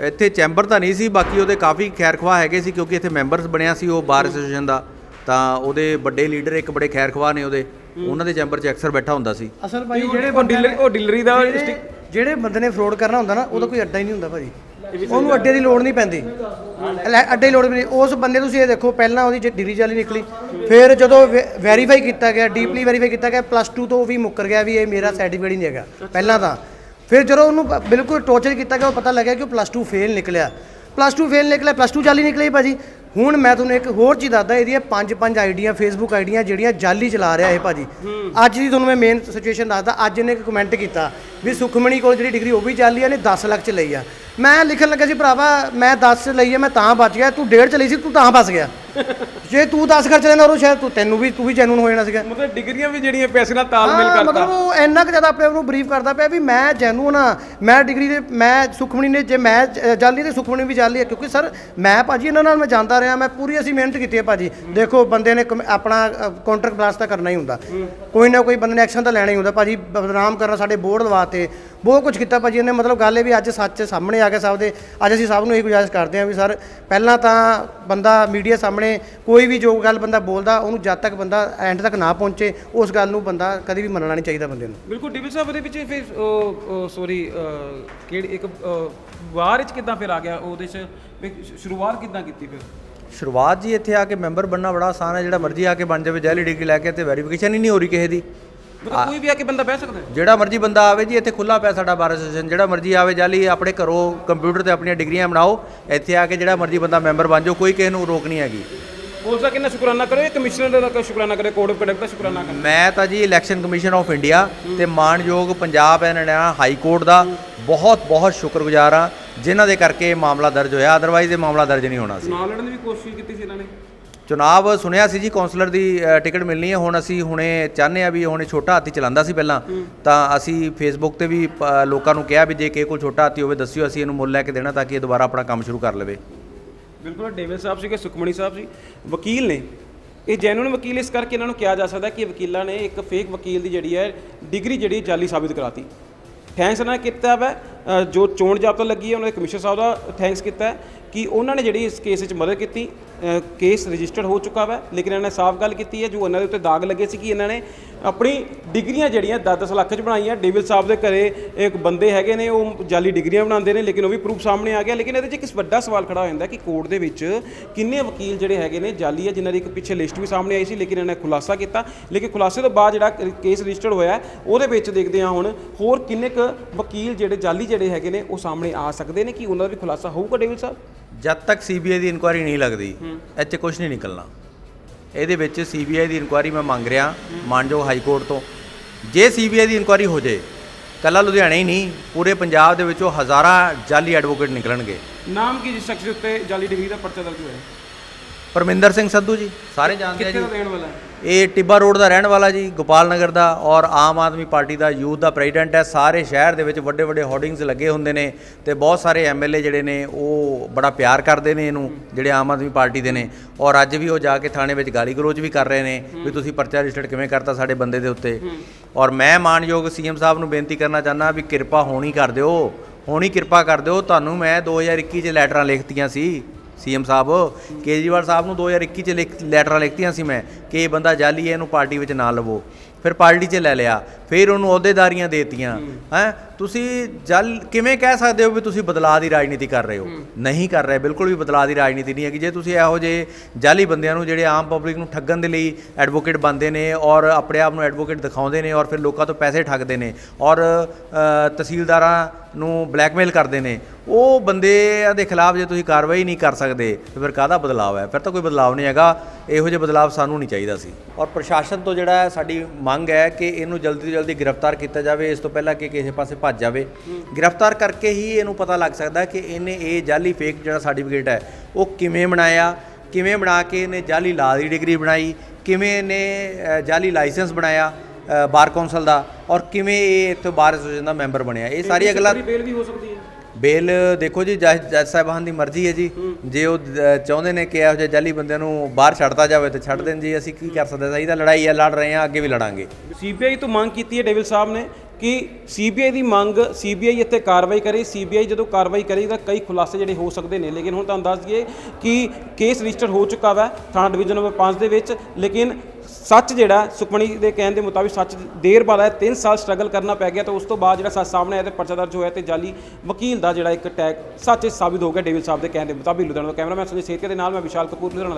ਇੱਥੇ ਚੈਂਬਰ ਤਾਂ ਨਹੀਂ ਸੀ ਬਾਕੀ ਉਹਦੇ ਕਾਫੀ ਖੈਰਖਵਾ ਹੈਗੇ ਸੀ ਕਿਉਂਕਿ ਇੱਥੇ ਮੈਂਬਰਸ ਬਣਿਆ ਸੀ ਉਹ ਬਾਰ ਐਸੋਸੀਏਸ਼ਨ ਦਾ। ਤਾਂ ਉਹਦੇ ਵੱਡੇ ਲੀਡਰ ਇੱਕ ਬੜੇ ਖੈਰਖਵਾ ਨੇ ਉਹਦੇ। ਉਹਨਾਂ ਦੇ ਚੈਂਬਰ 'ਚ ਅਕਸਰ ਬੈਠਾ ਹੁੰਦਾ ਸੀ। ਅਸਲ ਭਾਈ ਜਿਹੜੇ ਉਹ ਡੀਲਰ ਉਹ ਡੀਲਰੀ ਦਾ ਜਿਹੜੇ- ਬੰਦੇ ਨੇ ਫਰੋਡ ਕਰਨਾ ਹੁੰਦਾ ਨਾ ਉਹਦਾ ਕੋਈ ਅੱਡਾ ਹੀ ਨਹੀਂ ਹੁੰਦਾ ਭਾਜੀ। ਉਹਨੂੰ ਅੱਡੇ ਦੀ ਲੋੜ ਨਹੀਂ ਪੈਂਦੀ। ਅੱਡੇ ਦੀ ਲੋੜ ਵੀ ਨਹੀਂ। ਉਸ ਬੰਦੇ ਤੁਸੀਂ ਇਹ ਦੇਖੋ ਪਹਿਲਾਂ ਉਹਦੀ ਜੇ ਡਿਗਰੀ ਜਾਲੀ ਨਿਕਲੀ। ਫਿਰ ਜਦੋਂ ਵੈਰੀਫਾਈ ਕੀਤਾ ਗਿਆ ਡੀਪਲੀ ਵੈਰੀਫਾਈ ਕੀਤਾ ਗਿਆ ਪਲੱਸ 2 ਤੋਂ ਉਹ ਵੀ ਮੁੱਕਰ ਗਿਆ ਵੀ ਇਹ ਮੇਰਾ ਸਰਟੀਫਿਕੇਟ ਹੀ ਨਹੀਂ ਹੈਗਾ। ਪਹਿਲਾਂ ਤਾਂ। ਫਿਰ ਜਦੋਂ ਉਹਨੂੰ ਬਿਲਕੁਲ ਟੋਰਚਰ ਕੀਤਾ ਗਿਆ, ਉਹ ਪਤਾ ਲੱਗਿਆ ਕਿ ਉਹ ਪਲੱਸ 2 ਫੇਲ ਨਿਕਲਿਆ। ਪਲੱਸ 2 ਫੇਲ ਨਿਕਲਿਆ ਪਲੱਸ 2 ਜਾਲੀ ਨਿਕਲੀ ਭਾਜੀ। ਹੁਣ ਮੈਂ ਤੁਹਾਨੂੰ ਇੱਕ ਹੋਰ ਚੀਜ਼ ਦੱਸਦਾ ਇਹਦੀਆਂ ਪੰਜ ਪੰਜ ਆਈਡੀਆਂ ਫੇਸਬੁੱਕ ਆਈਡੀਆਂ ਜਿਹੜੀਆਂ ਜਾਲੀ ਚਲਾ ਰਿਹਾ ਇਹ ਭਾਜੀ। ਅੱਜ ਦੀ ਤੁਹਾਨੂੰ ਮੈਂ ਮੇਨ ਸਿਚੁਏਸ਼ਨ ਦੱਸਦਾ ਅੱਜ ਇਹਨੇ ਇੱਕ ਕਮੈਂਟ ਕੀਤਾ ਵੀ ਸੁਖਮਣੀ ਕੋਲ ਜਿਹੜੀ ਡਿਗਰੀ ਉਹ ਵੀ ਜਾਲੀ ਆ ਨੇ 10 ਲੱਖ ਚ ਲਈ ਆ। ਮੈਂ ਲਿਖਣ ਲੱਗਾ ਸੀ ਭਰਾਵਾ ਮੈਂ 10 ਲਈ ਆ ਮੈਂ ਤਾਂ ਬਚ ਗਿਆ ਤੂੰ ਡੇਢ ਚ ਲਈ ਸੀ ਤੂੰ ਤਾਂ ਫਸ ਗਿਆ। ਜੇ ਤੂੰ 10 ਖਰਚ ਲੈਂਦਾ ਉਹ ਸ਼ਾਇਦ ਤੂੰ ਤੈਨੂੰ ਵੀ ਤੂੰ ਵੀ ਜੈਨੂਨ ਹੋ ਜਾਣਾ ਸੀਗਾ। ਮਤਲਬ ਡਿਗਰੀਆਂ ਵੀ ਜਿਹੜੀਆਂ ਪੈਸੇ ਨਾਲ ਤਾਲਮੇਲ ਹਾਂ, ਕਰਤਾ। ਮਤਲਬ ਉਹ ਇੰਨਾ ਕੁ ਜ਼ਿਆਦਾ ਆਪਣੇ ਆਪ ਨੂੰ ਬਰੀਫ ਕਰਦਾ ਪਿਆ ਵੀ ਮੈਂ ਜੈਨੂਨ ਆ ਮੈਂ ਡਿਗਰੀ ਦੇ ਮੈਂ ਸੁਖਮਣੀ ਨੇ ਜੇ ਮੈਂ ਜਾਲੀ ਤੇ ਸੁਖਮਣੀ ਵੀ ਜਾਲੀ ਹੈ ਕਿਉਂਕਿ ਸਰ ਮੈਂ ਭਾਜੀ ਇਹਨਾਂ ਨਾਲ ਮੈਂ ਜਾਂਦਾ ਰਿਹਾ ਮੈਂ ਪੂਰੀ ਅਸੀਂ ਮਿਹਨਤ ਕੀਤੀ ਹੈ ਭਾਜੀ। ਦੇਖੋ ਬੰਦੇ ਨੇ ਕਮ- ਆਪਣਾ ਕਾਉਂਟਰ ਕਲਾਸ ਤਾਂ ਕਰਨਾ ਹੀ ਹੁੰਦਾ। ਕੋਈ ਨਾ ਕੋਈ ਬੰਦੇ ਨੇ ਐਕਸ਼ਨ ਤਾਂ ਲੈਣਾ ਹੀ ਹੁੰਦਾ। ਭਾਜੀ ਬਦਨਾਮ ਕਰਨਾ ਸਾਡੇ ਬੋਰਡ ਲਵਾਤੇ ਬਹੁਤ ਕੁਝ ਕੀਤਾ ਭਾਜੀ ਇਹਨੇ। ਮਤਲਬ ਗੱਲ ਇਹ ਵੀ ਅੱਜ ਸੱਚ ਸਾਹਮਣੇ ਆ ਗਿਆ ਸਭ ਦੇ। ਅੱਜ ਅਸੀਂ ਸਭ ਨੂੰ ਇਹ ਗੁਜ਼ਾਰਿਸ਼ ਕਰਦੇ ਹਾਂ ਵੀ ਸਰ ਪਹਿਲਾਂ ਤਾਂ ਬੰਦਾ ਮੀਡੀਆ ਸਾਹਮਣੇ ਕੋਈ ਵੀ ਜੋ ਗੱਲ ਬੰਦਾ ਬੋਲਦਾ ਉਹਨੂੰ ਜਦ ਤੱਕ ਬੰਦਾ ਐਂਡ ਤੱਕ ਨਾ ਪਹੁੰਚੇ ਉਸ ਗੱਲ ਨੂੰ ਬੰਦਾ ਕਦੇ ਵੀ ਮੰਨਣਾ ਨਹੀਂ ਚਾਹੀਦਾ ਬੰਦੇ ਨੂੰ। ਬਿਲਕੁਲ ਡਿਵਲ ਸਾਹਿਬ ਉਹਦੇ ਵਿੱਚ ਫਿਰ ਸੋਰੀ ਕਿਹੜੀ ਇੱਕ ਅਹ, ਵਾਰ ਵਿੱਚ ਕਿਦਾਂ ਫਿਰ ਆ ਗਿਆ? ਉਹਦੇ ਚ ਵੀ ਸ਼ੁਰੂਆਤ ਕਿਦਾਂ ਕੀਤੀ ਫਿਰ? ਸ਼ੁਰੂਆਤ ਜੀ ਇੱਥੇ ਆ ਕੇ ਮੈਂਬਰ ਬਣਨਾ ਬੜਾ ਆਸਾਨ ਹੈ ਜਿਹੜਾ ਮਰਜ਼ੀ ਆ ਕੇ ਬਣ ਜਾਵੇ ਜੈਲੀ ਡਿਗਰੀ ਲੈ ਕੇ ਤੇ ਵੈਰੀਫਿਕੇਸ਼ਨ ਹੀ ਨਹੀਂ ਹੋ ਰਹੀ ਕਿਸੇ ਦੀ। ਮਤਲਬ ਕੋਈ ਵੀ ਆ ਕੇ ਬੰਦਾ ਬਹਿ ਸਕਦਾ ਹੈ? ਜਿਹੜਾ ਮਰਜ਼ੀ ਬੰਦਾ ਆਵੇ ਜੀ ਇੱਥੇ ਖੁੱਲਾ ਪਿਆ ਸਾਡਾ ਬਾਰ ਐਸੋਸੀਏਸ਼ਨ ਜਿਹੜਾ ਮਰਜ਼ੀ ਆਵੇ ਜਾਲੀ ਆਪਣੇ ਘਰੋਂ ਕੰਪਿਊਟਰ ਤੇ ਆਪਣੀਆਂ ਡਿਗਰੀਆਂ ਬਣਾਓ ਇੱਥੇ ਆ ਕੇ ਜਿਹੜਾ ਮਰਜ਼ੀ ਬੰਦਾ ਮੈਂਬਰ ਬਣ ਜਾਓ ਕੋਈ ਕਿਸੇ ਨੂੰ ਰੋਕ ਨਹੀਂ ਹੈਗੀ। ਪੁਲਿਸ ਦਾ ਕਿੰਨਾ ਸ਼ੁਕਰਾਨਾ ਕਰੋ ਇਹ ਕਮਿਸ਼ਨਰ ਦਾ ਸ਼ੁਕਰਾਨਾ ਕਰੇ ਕੋਡ ਆਫ ਕੰਡਕਟ ਦਾ ਸ਼ੁਕਰਾਨਾ ਕਰੋ? ਮੈਂ ਤਾਂ ਜੀ ਇਲੈਕਸ਼ਨ ਕਮਿਸ਼ਨ ਆਫ ਇੰਡੀਆ ਤੇ ਮਾਨਯੋਗ Punjab and Haryana high court ਦਾ ਬਹੁਤ ਬਹੁਤ ਸ਼ੁਕਰਗੁਜ਼ਾਰ ਹਾਂ। ਜਿਨ੍ਹਾਂ ਦੇ ਕਰਕੇ ਇਹ ਮਾਮਲਾ ਦਰਜ ਹੋਇਆ ਅਦਰਵਾਈਜ਼ ਇਹ ਮਾਮਲਾ ਦਰਜ ਨਹੀਂ ਹੋਣਾ ਸੀ। ਨਾਲ ਲੜਨ ਦੀ ਵੀ ਕੋਸ਼ਿਸ਼ ਕੀਤੀ ਸੀ ਇਹਨਾਂ ਨੇ? ਚੁਣਾਵ ਸੁਣਿਆ ਸੀ ਜੀ ਕਾਉਂਸਲਰ ਦੀ ਟਿਕਟ ਮਿਲਣੀ ਹੈ। ਹੁਣ ਅਸੀਂ ਹੁਣੇ ਚਾਹੁੰਦੇ ਆ ਵੀ ਹੁਣ ਛੋਟਾ ਹਾਥੀ ਚਲਾਉਂਦਾ ਸੀ ਪਹਿਲਾਂ ਤਾਂ ਅਸੀਂ ਫੇਸਬੁੱਕ ਤੇ ਵੀ ਲੋਕਾਂ ਨੂੰ ਕਿਹਾ ਵੀ ਜੇ ਕਿਸੇ ਕੋਲ ਛੋਟਾ ਹਾਥੀ ਹੋਵੇ ਦੱਸਿਓ ਅਸੀਂ ਇਹਨੂੰ ਮੁੱਲ ਲੈ ਕੇ ਦੇਣਾ ਤਾਂ ਕਿ ਇਹ ਦੁਬਾਰਾ ਆਪਣਾ ਕੰਮ ਸ਼ੁਰੂ ਕਰ ਲਵੇ। ਬਿਲਕੁਲ ਡੇਵਿਡ ਸਾਹਿਬ ਸੀਗੇ ਸੁਖਮਣੀ ਸਾਹਿਬ ਸੀ ਵਕੀਲ ਨੇ। ਇਹ ਜੈਨੂਨ ਵਕੀਲ ਇਸ ਕਰਕੇ ਇਹਨਾਂ ਨੂੰ ਕਿਹਾ ਜਾ ਸਕਦਾ ਕਿ ਵਕੀਲਾਂ ਨੇ ਇੱਕ ਫੇਕ ਵਕੀਲ ਦੀ ਜਿਹੜੀ ਹੈ ਡਿਗਰੀ ਜਿਹੜੀ ਜਾਲੀ ਸਾਬਿਤ ਕਰਾਤੀ। ਥੈਂਕਸ ਨੇ ਕੀਤਾ ਵਾ ਜੋ ਚੋਣ ਜਾਬਤਾ ਲੱਗੀ ਹੈ, ਉਹਨਾਂ ਦੇ ਕਮਿਸ਼ਨਰ ਸਾਹਿਬ ਦਾ ਥੈਂਕਸ ਕੀਤਾ ਕਿ ਉਹਨਾਂ ਨੇ ਜਿਹੜੀ ਇਸ ਕੇਸ ਵਿੱਚ ਮਦਦ ਕੀਤੀ ਕੇਸ ਰਜਿਸਟਰਡ ਹੋ ਚੁੱਕਾ ਵਾ, ਲੇਕਿਨ ਇਹਨਾਂ ਨੇ ਸਾਫ਼ ਗੱਲ ਕੀਤੀ ਹੈ, ਜੋ ਇਹਨਾਂ ਦੇ ਉੱਤੇ ਦਾਗ ਲੱਗੇ ਸੀ ਕਿ ਇਹਨਾਂ ਨੇ ਆਪਣੀ ਡਿਗਰੀਆਂ ਜਿਹੜੀਆਂ 10-10 ਲੱਖ ਚ ਬਣਾਈਆਂ, ਡੇਵਿਲ ਸਾਹਿਬ ਦੇ ਘਰੇ ਇੱਕ ਬੰਦੇ ਹੈਗੇ ਨੇ, ਉਹ ਜਾਲੀ ਡਿਗਰੀਆਂ ਬਣਾਉਂਦੇ ਨੇ, ਲੇਕਿਨ ਉਹ ਵੀ ਪ੍ਰੂਫ ਸਾਹਮਣੇ ਆ ਗਿਆ, ਲੇਕਿਨ ਇਹਦੇ 'ਚ ਇੱਕ ਵੱਡਾ ਸਵਾਲ ਖੜਾ ਹੋ ਜਾਂਦਾ ਕਿ ਕੋਰਟ ਦੇ ਵਿੱਚ ਕਿੰਨੇ ਵਕੀਲ ਜਿਹੜੇ ਹੈਗੇ ਨੇ ਜਾਲੀ ਹੈ ਜਿਨ੍ਹਾਂ ਦੀ ਇੱਕ ਪਿੱਛੇ ਲਿਸਟ ਵੀ ਸਾਹਮਣੇ ਆਈ ਸੀ, ਲੇਕਿਨ ਇਹਨਾਂ ਨੇ ਖੁਲਾਸਾ ਕੀਤਾ, ਲੇਕਿਨ ਖੁਲਾਸੇ ਤੋਂ ਬਾਅਦ ਜਿਹੜਾ ਕੇਸ ਰਜਿਸਟਰਡ ਹੋਇਆ ਉਹਦੇ ਵਿੱਚ ਦੇਖਦੇ ਹਾਂ ਹੁਣ ਹੋਰ ਕਿੰਨੇ ਕੁ ਵਕੀਲ ਜਿਹੜੇ ਜਾਲੀ ਜਿਹੜੇ ਹੈਗੇ ਨੇ ਉਹ ਸਾਹਮਣੇ ਆ ਸਕਦੇ ਨੇ ਕਿ ਉਹਨਾਂ ਦਾ ਵੀ ਖੁਲਾਸਾ ਹੋਊਗਾ ਡੇਵਿਲ ਸਾਹਿਬ? ਜਦ ਤੱਕ ਸੀਬੀਆਈ ਦੀ ਇਨਕੁਆਇਰੀ ਨਹੀਂ ਲੱਗਦੀ 'ਚ ਕੁਝ ਨਹੀਂ ਨਿਕਲਣਾ। ਇਹਦੇ ਵਿੱਚ ਸੀਬੀਆਈ ਦੀ ਇਨਕੁਆਇਰੀ ਮੈਂ ਮੰਗ ਰਿਹਾ ਮਾਨਯੋਗ ਹਾਈ ਕੋਰਟ ਤੋਂ। ਜੇ ਸੀਬੀਆਈ ਦੀ ਇਨਕੁਆਇਰੀ ਹੋ ਜੇ ਕੱਲਾ ਲੁਧਿਆਣਾ ਹੀ ਨਹੀਂ ਪੂਰੇ ਪੰਜਾਬ ਦੇ ਵਿੱਚੋਂ ਹਜ਼ਾਰਾਂ ਜਾਲੀ ਐਡਵੋਕੇਟ ਨਿਕਲਣਗੇ। ਨਾਮ ਕੀ ਜਿਸ ਸ਼ਖਸ ਉੱਤੇ ਜਾਲੀ ਡਿਗਰੀ ਦਾ ਪਰਚਾ ਦਰਜ ਹੋਇਆ? ਪਰਮਿੰਦਰ ਸਿੰਘ ਸੰਧੂ ਜੀ ਸਾਰੇ ਜਾਣਦੇ ਆ ਕਿੱਥੇ ਜੀ। ਦਾ ਰਹਿਣ ਵਾਲਾ ਇਹ ਟਿੱਬਾ ਰੋਡ ਦਾ ਰਹਿਣ ਵਾਲਾ ਜੀ ਗੋਪਾਲ ਨਗਰ ਦਾ ਔਰ ਆਮ ਆਦਮੀ ਪਾਰਟੀ ਦਾ ਯੂਥ ਦਾ ਪ੍ਰੈਜ਼ੀਡੈਂਟ ਹੈ। ਸਾਰੇ ਸ਼ਹਿਰ ਦੇ ਵਿੱਚ ਵੱਡੇ ਵੱਡੇ ਹੋਰਡਿੰਗਸ ਲੱਗੇ ਹੁੰਦੇ ਨੇ ਤੇ ਬਹੁਤ ਸਾਰੇ ਐਮਐਲਏ ਜਿਹੜੇ ਨੇ, ਉਹ ਬੜਾ ਪਿਆਰ ਕਰਦੇ ਨੇ ਇਹਨੂੰ, ਜਿਹੜੇ ਆਮ ਆਦਮੀ ਪਾਰਟੀ ਦੇ ਨੇ। ਔਰ ਅੱਜ ਵੀ ਉਹ ਜਾ ਕੇ ਥਾਣੇ ਵਿੱਚ ਗਾਲੀ ਗਲੋਚ ਵੀ ਕਰ ਰਹੇ ਨੇ ਵੀ ਤੁਸੀਂ ਪਰਚਾ ਰਜਿਸਟਰਡ ਕਿਵੇਂ ਕਰਤਾ ਸਾਡੇ ਬੰਦੇ ਦੇ ਉੱਤੇ। ਔਰ ਮੈਂ ਮਾਨਯੋਗ ਸੀਐਮ ਸਾਹਿਬ ਨੂੰ ਬੇਨਤੀ ਕਰਨਾ ਚਾਹੁੰਦਾ ਵੀ ਕਿਰਪਾ ਹੋਣੀ ਕਰ ਦਿਓ, ਹੋਣੀ ਕਿਰਪਾ ਕਰ ਦਿਓ। ਤੁਹਾਨੂੰ ਮੈਂ 2021 'ਚ ਲੈਟਰਾਂ ਲਿਖਤੀਆਂ ਸੀ। ਸੀਐਮ ਸਾਹਿਬ, ਕੇਜਰੀਵਾਲ ਸਾਹਿਬ ਨੂੰ 2021 ਚ ਲਿਖ ਲੈਟਰਾਂ ਲਿਖਤੀਆਂ ਸੀ ਮੈਂ ਕਿ ਇਹ ਬੰਦਾ ਜਾਲੀ ਹੈ, ਇਹਨੂੰ ਪਾਰਟੀ ਵਿੱਚ ਨਾ ਲਵੋ। ਫਿਰ ਪਾਰਟੀ 'ਚ ਲੈ ਲਿਆ, ਫਿਰ ਉਹਨੂੰ ਅਹੁਦੇਦਾਰੀਆਂ ਦੇਤੀਆਂ, ਹੈ? ਤੁਸੀਂ ਜਲ ਕਿਵੇਂ ਕਹਿ ਸਕਦੇ ਹੋ ਵੀ ਤੁਸੀਂ ਬਦਲਾਅ ਦੀ ਰਾਜਨੀਤੀ ਕਰ ਰਹੇ ਹੋ? ਨਹੀਂ ਕਰ ਰਹੇ ਬਿਲਕੁਲ ਵੀ ਬਦਲਾਅ ਦੀ ਰਾਜਨੀਤੀ ਨਹੀਂ ਹੈ ਕਿ ਜੇ ਤੁਸੀਂ ਇਹੋ ਜਿਹੇ ਜਾਲੀ ਬੰਦਿਆਂ ਨੂੰ ਜਿਹੜੇ ਆਮ ਪਬਲਿਕ ਨੂੰ ਠੱਗਣ ਦੇ ਲਈ ਐਡਵੋਕੇਟ ਬਣਦੇ ਨੇ ਔਰ ਆਪਣੇ ਆਪ ਨੂੰ ਐਡਵੋਕੇਟ ਦਿਖਾਉਂਦੇ ਨੇ ਔਰ ਫਿਰ ਲੋਕਾਂ ਤੋਂ ਪੈਸੇ ਠੱਗਦੇ ਨੇ ਔਰ ਤਹਿਸੀਲਦਾਰਾਂ ਨੂੰ ਬਲੈਕਮੇਲ ਕਰਦੇ ਨੇ ਉਹ ਬੰਦੇ ਦੇ ਖਿਲਾਫ ਜੇ ਤੁਸੀਂ ਕਾਰਵਾਈ ਨਹੀਂ ਕਰ ਸਕਦੇ ਤੇ ਫਿਰ ਕਾਹਦਾ ਬਦਲਾਅ ਹੈ? ਫਿਰ ਤਾਂ ਕੋਈ ਬਦਲਾਅ ਨਹੀਂ ਹੈਗਾ। ਇਹੋ ਜਿਹੇ ਬਦਲਾਅ ਸਾਨੂੰ ਨਹੀਂ ਚਾਹੀਦਾ ਸੀ। ਔਰ ਪ੍ਰਸ਼ਾਸਨ ਤੋਂ ਜਿਹੜਾ ਸਾਡੀ ਮੰਗ ਹੈ ਕਿ ਇਹਨੂੰ ਜਲਦੀ ਤੋਂ ਜਲਦੀ ਗ੍ਰਿਫਤਾਰ ਕੀਤਾ ਜਾਵੇ। ਇਸ ਤੋਂ ਪਹਿਲਾਂ ਕਿ ਕਿਸੇ ਪਾਸੇ ਭੱਜ ਜਾਵੇ। ਗ੍ਰਿਫਤਾਰ ਕਰਕੇ ਹੀ ਇਹਨੂੰ ਪਤਾ ਲੱਗ ਸਕਦਾ ਕਿ ਇਹਨੇ ਇਹ ਜਾਲੀ ਫੇਕ ਜਿਹੜਾ ਸਰਟੀਫਿਕੇਟ ਹੈ ਉਹ ਕਿਵੇਂ ਬਣਾਇਆ ਕਿਵੇਂ ਬਣਾ ਕੇ ਇਹਨੇ ਜਾਲੀ ਲਾ ਦੀ ਡਿਗਰੀ ਬਣਾਈ ਕਿਵੇਂ ਇਹਨੇ ਜਾਲੀ ਲਾਇਸੈਂਸ ਬਣਾਇਆ ਬਾਰ ਕੌਂਸਲ ਦਾ ਔਰ ਕਿਵੇਂ ਇਹ ਇੱਥੇ ਬਾਰ ਐਸੋਸੀਏਸ਼ਨ ਦਾ ਮੈਂਬਰ ਬਣਿਆ। ਇਹ ਸਾਰੀ ਗੱਲਾਂ ਬੇਲ ਵੀ ਹੋ ਸਕਦੀ ਹੈ। ਬੇਲ ਦੇਖੋ ਜੀ ਜੱਜ ਸਾਹਿਬਾਨ ਦੀ ਮਰਜ਼ੀ ਹੈ ਜੀ। ਜੇ ਉਹ ਚਾਹੁੰਦੇ ਨੇ ਕਿ ਇਹੋ ਜਿਹੇ ਜਾਲੀ ਬੰਦਿਆਂ ਨੂੰ ਬਾਹਰ ਛੱਡਤਾ ਜਾਵੇ ਤੇ ਛੱਡ ਦੇਣ ਜੀ। ਅਸੀਂ ਕੀ ਕਰ ਸਕਦੇ ਸਹੀ ਤਾਂ ਲੜਾਈ ਹੈ ਲੜ ਰਹੇ ਹਾਂ ਅੱਗੇ ਵੀ ਲੜਾਂਗੇ। ਸੀਬੀਆਈ ਤੋਂ ਮੰਗ ਕੀਤੀ ਹੈ ਡੇਵਿਲ ਸਾਹਿਬ ਨੇ ਕਿ ਸੀਬੀਆਈ ਦੀ ਮੰਗ ਸੀਬੀਆਈ ਇੱਥੇ ਕਾਰਵਾਈ ਕਰੇ ਸੀਬੀਆਈ ਜਦੋਂ ਕਾਰਵਾਈ ਕਰੇ ਤਾਂ ਕਈ ਖੁਲਾਸੇ ਜਿਹੜੇ ਹੋ ਸਕਦੇ ਨੇ। ਲੇਕਿਨ ਹੁਣ ਤੁਹਾਨੂੰ ਦੱਸ ਦਈਏ ਕਿ ਕੇਸ ਰਜਿਸਟਰ ਹੋ ਚੁੱਕਾ ਵਾ ਥਾਣਾ ਡਿਵੀਜ਼ਨ ਨੰਬਰ 5 ਦੇ ਵਿੱਚ। ਲੇਕਿਨ ਸੱਚ ਜਿਹੜਾ ਸੁਖਮਣੀ ਦੇ ਕਹਿਣ ਦੇ ਮੁਤਾਬਿਕ ਸੱਚ ਦੇਰ ਬਾਅਦ ਹੈ 3 ਸਾਲ ਸਟਰਗਲ ਕਰਨਾ ਪੈ ਗਿਆ ਤਾਂ ਉਸ ਤੋਂ ਬਾਅਦ ਜਿਹੜਾ ਸੱਚ ਸਾਹਮਣੇ ਆਇਆ ਤੇ ਪਰਚਾ ਦਰਜ ਹੋਇਆ ਤੇ ਜਾਲੀ ਵਕੀਲ ਦਾ ਜਿਹੜਾ ਇੱਕ ਅਟੈਕ ਸੱਚ ਸਾਬਿਤ ਹੋ ਗਿਆ ਡੇਵਿਲ ਸਾਹਿਬ ਦੇ ਕਹਿਣ ਦੇ ਮੁਤਾਬਿਕ। ਲੁਧਿਆਣਾ ਦਾ ਕੈਮਰਾਮੈਨ ਸੰਜੇ ਸੇਤੀਆ ਦੇ ਨਾਲ ਮੈਂ ਵਿਸ਼ਾਲ ਕਪੂਰ, ਲੁਧਿਆਣਾ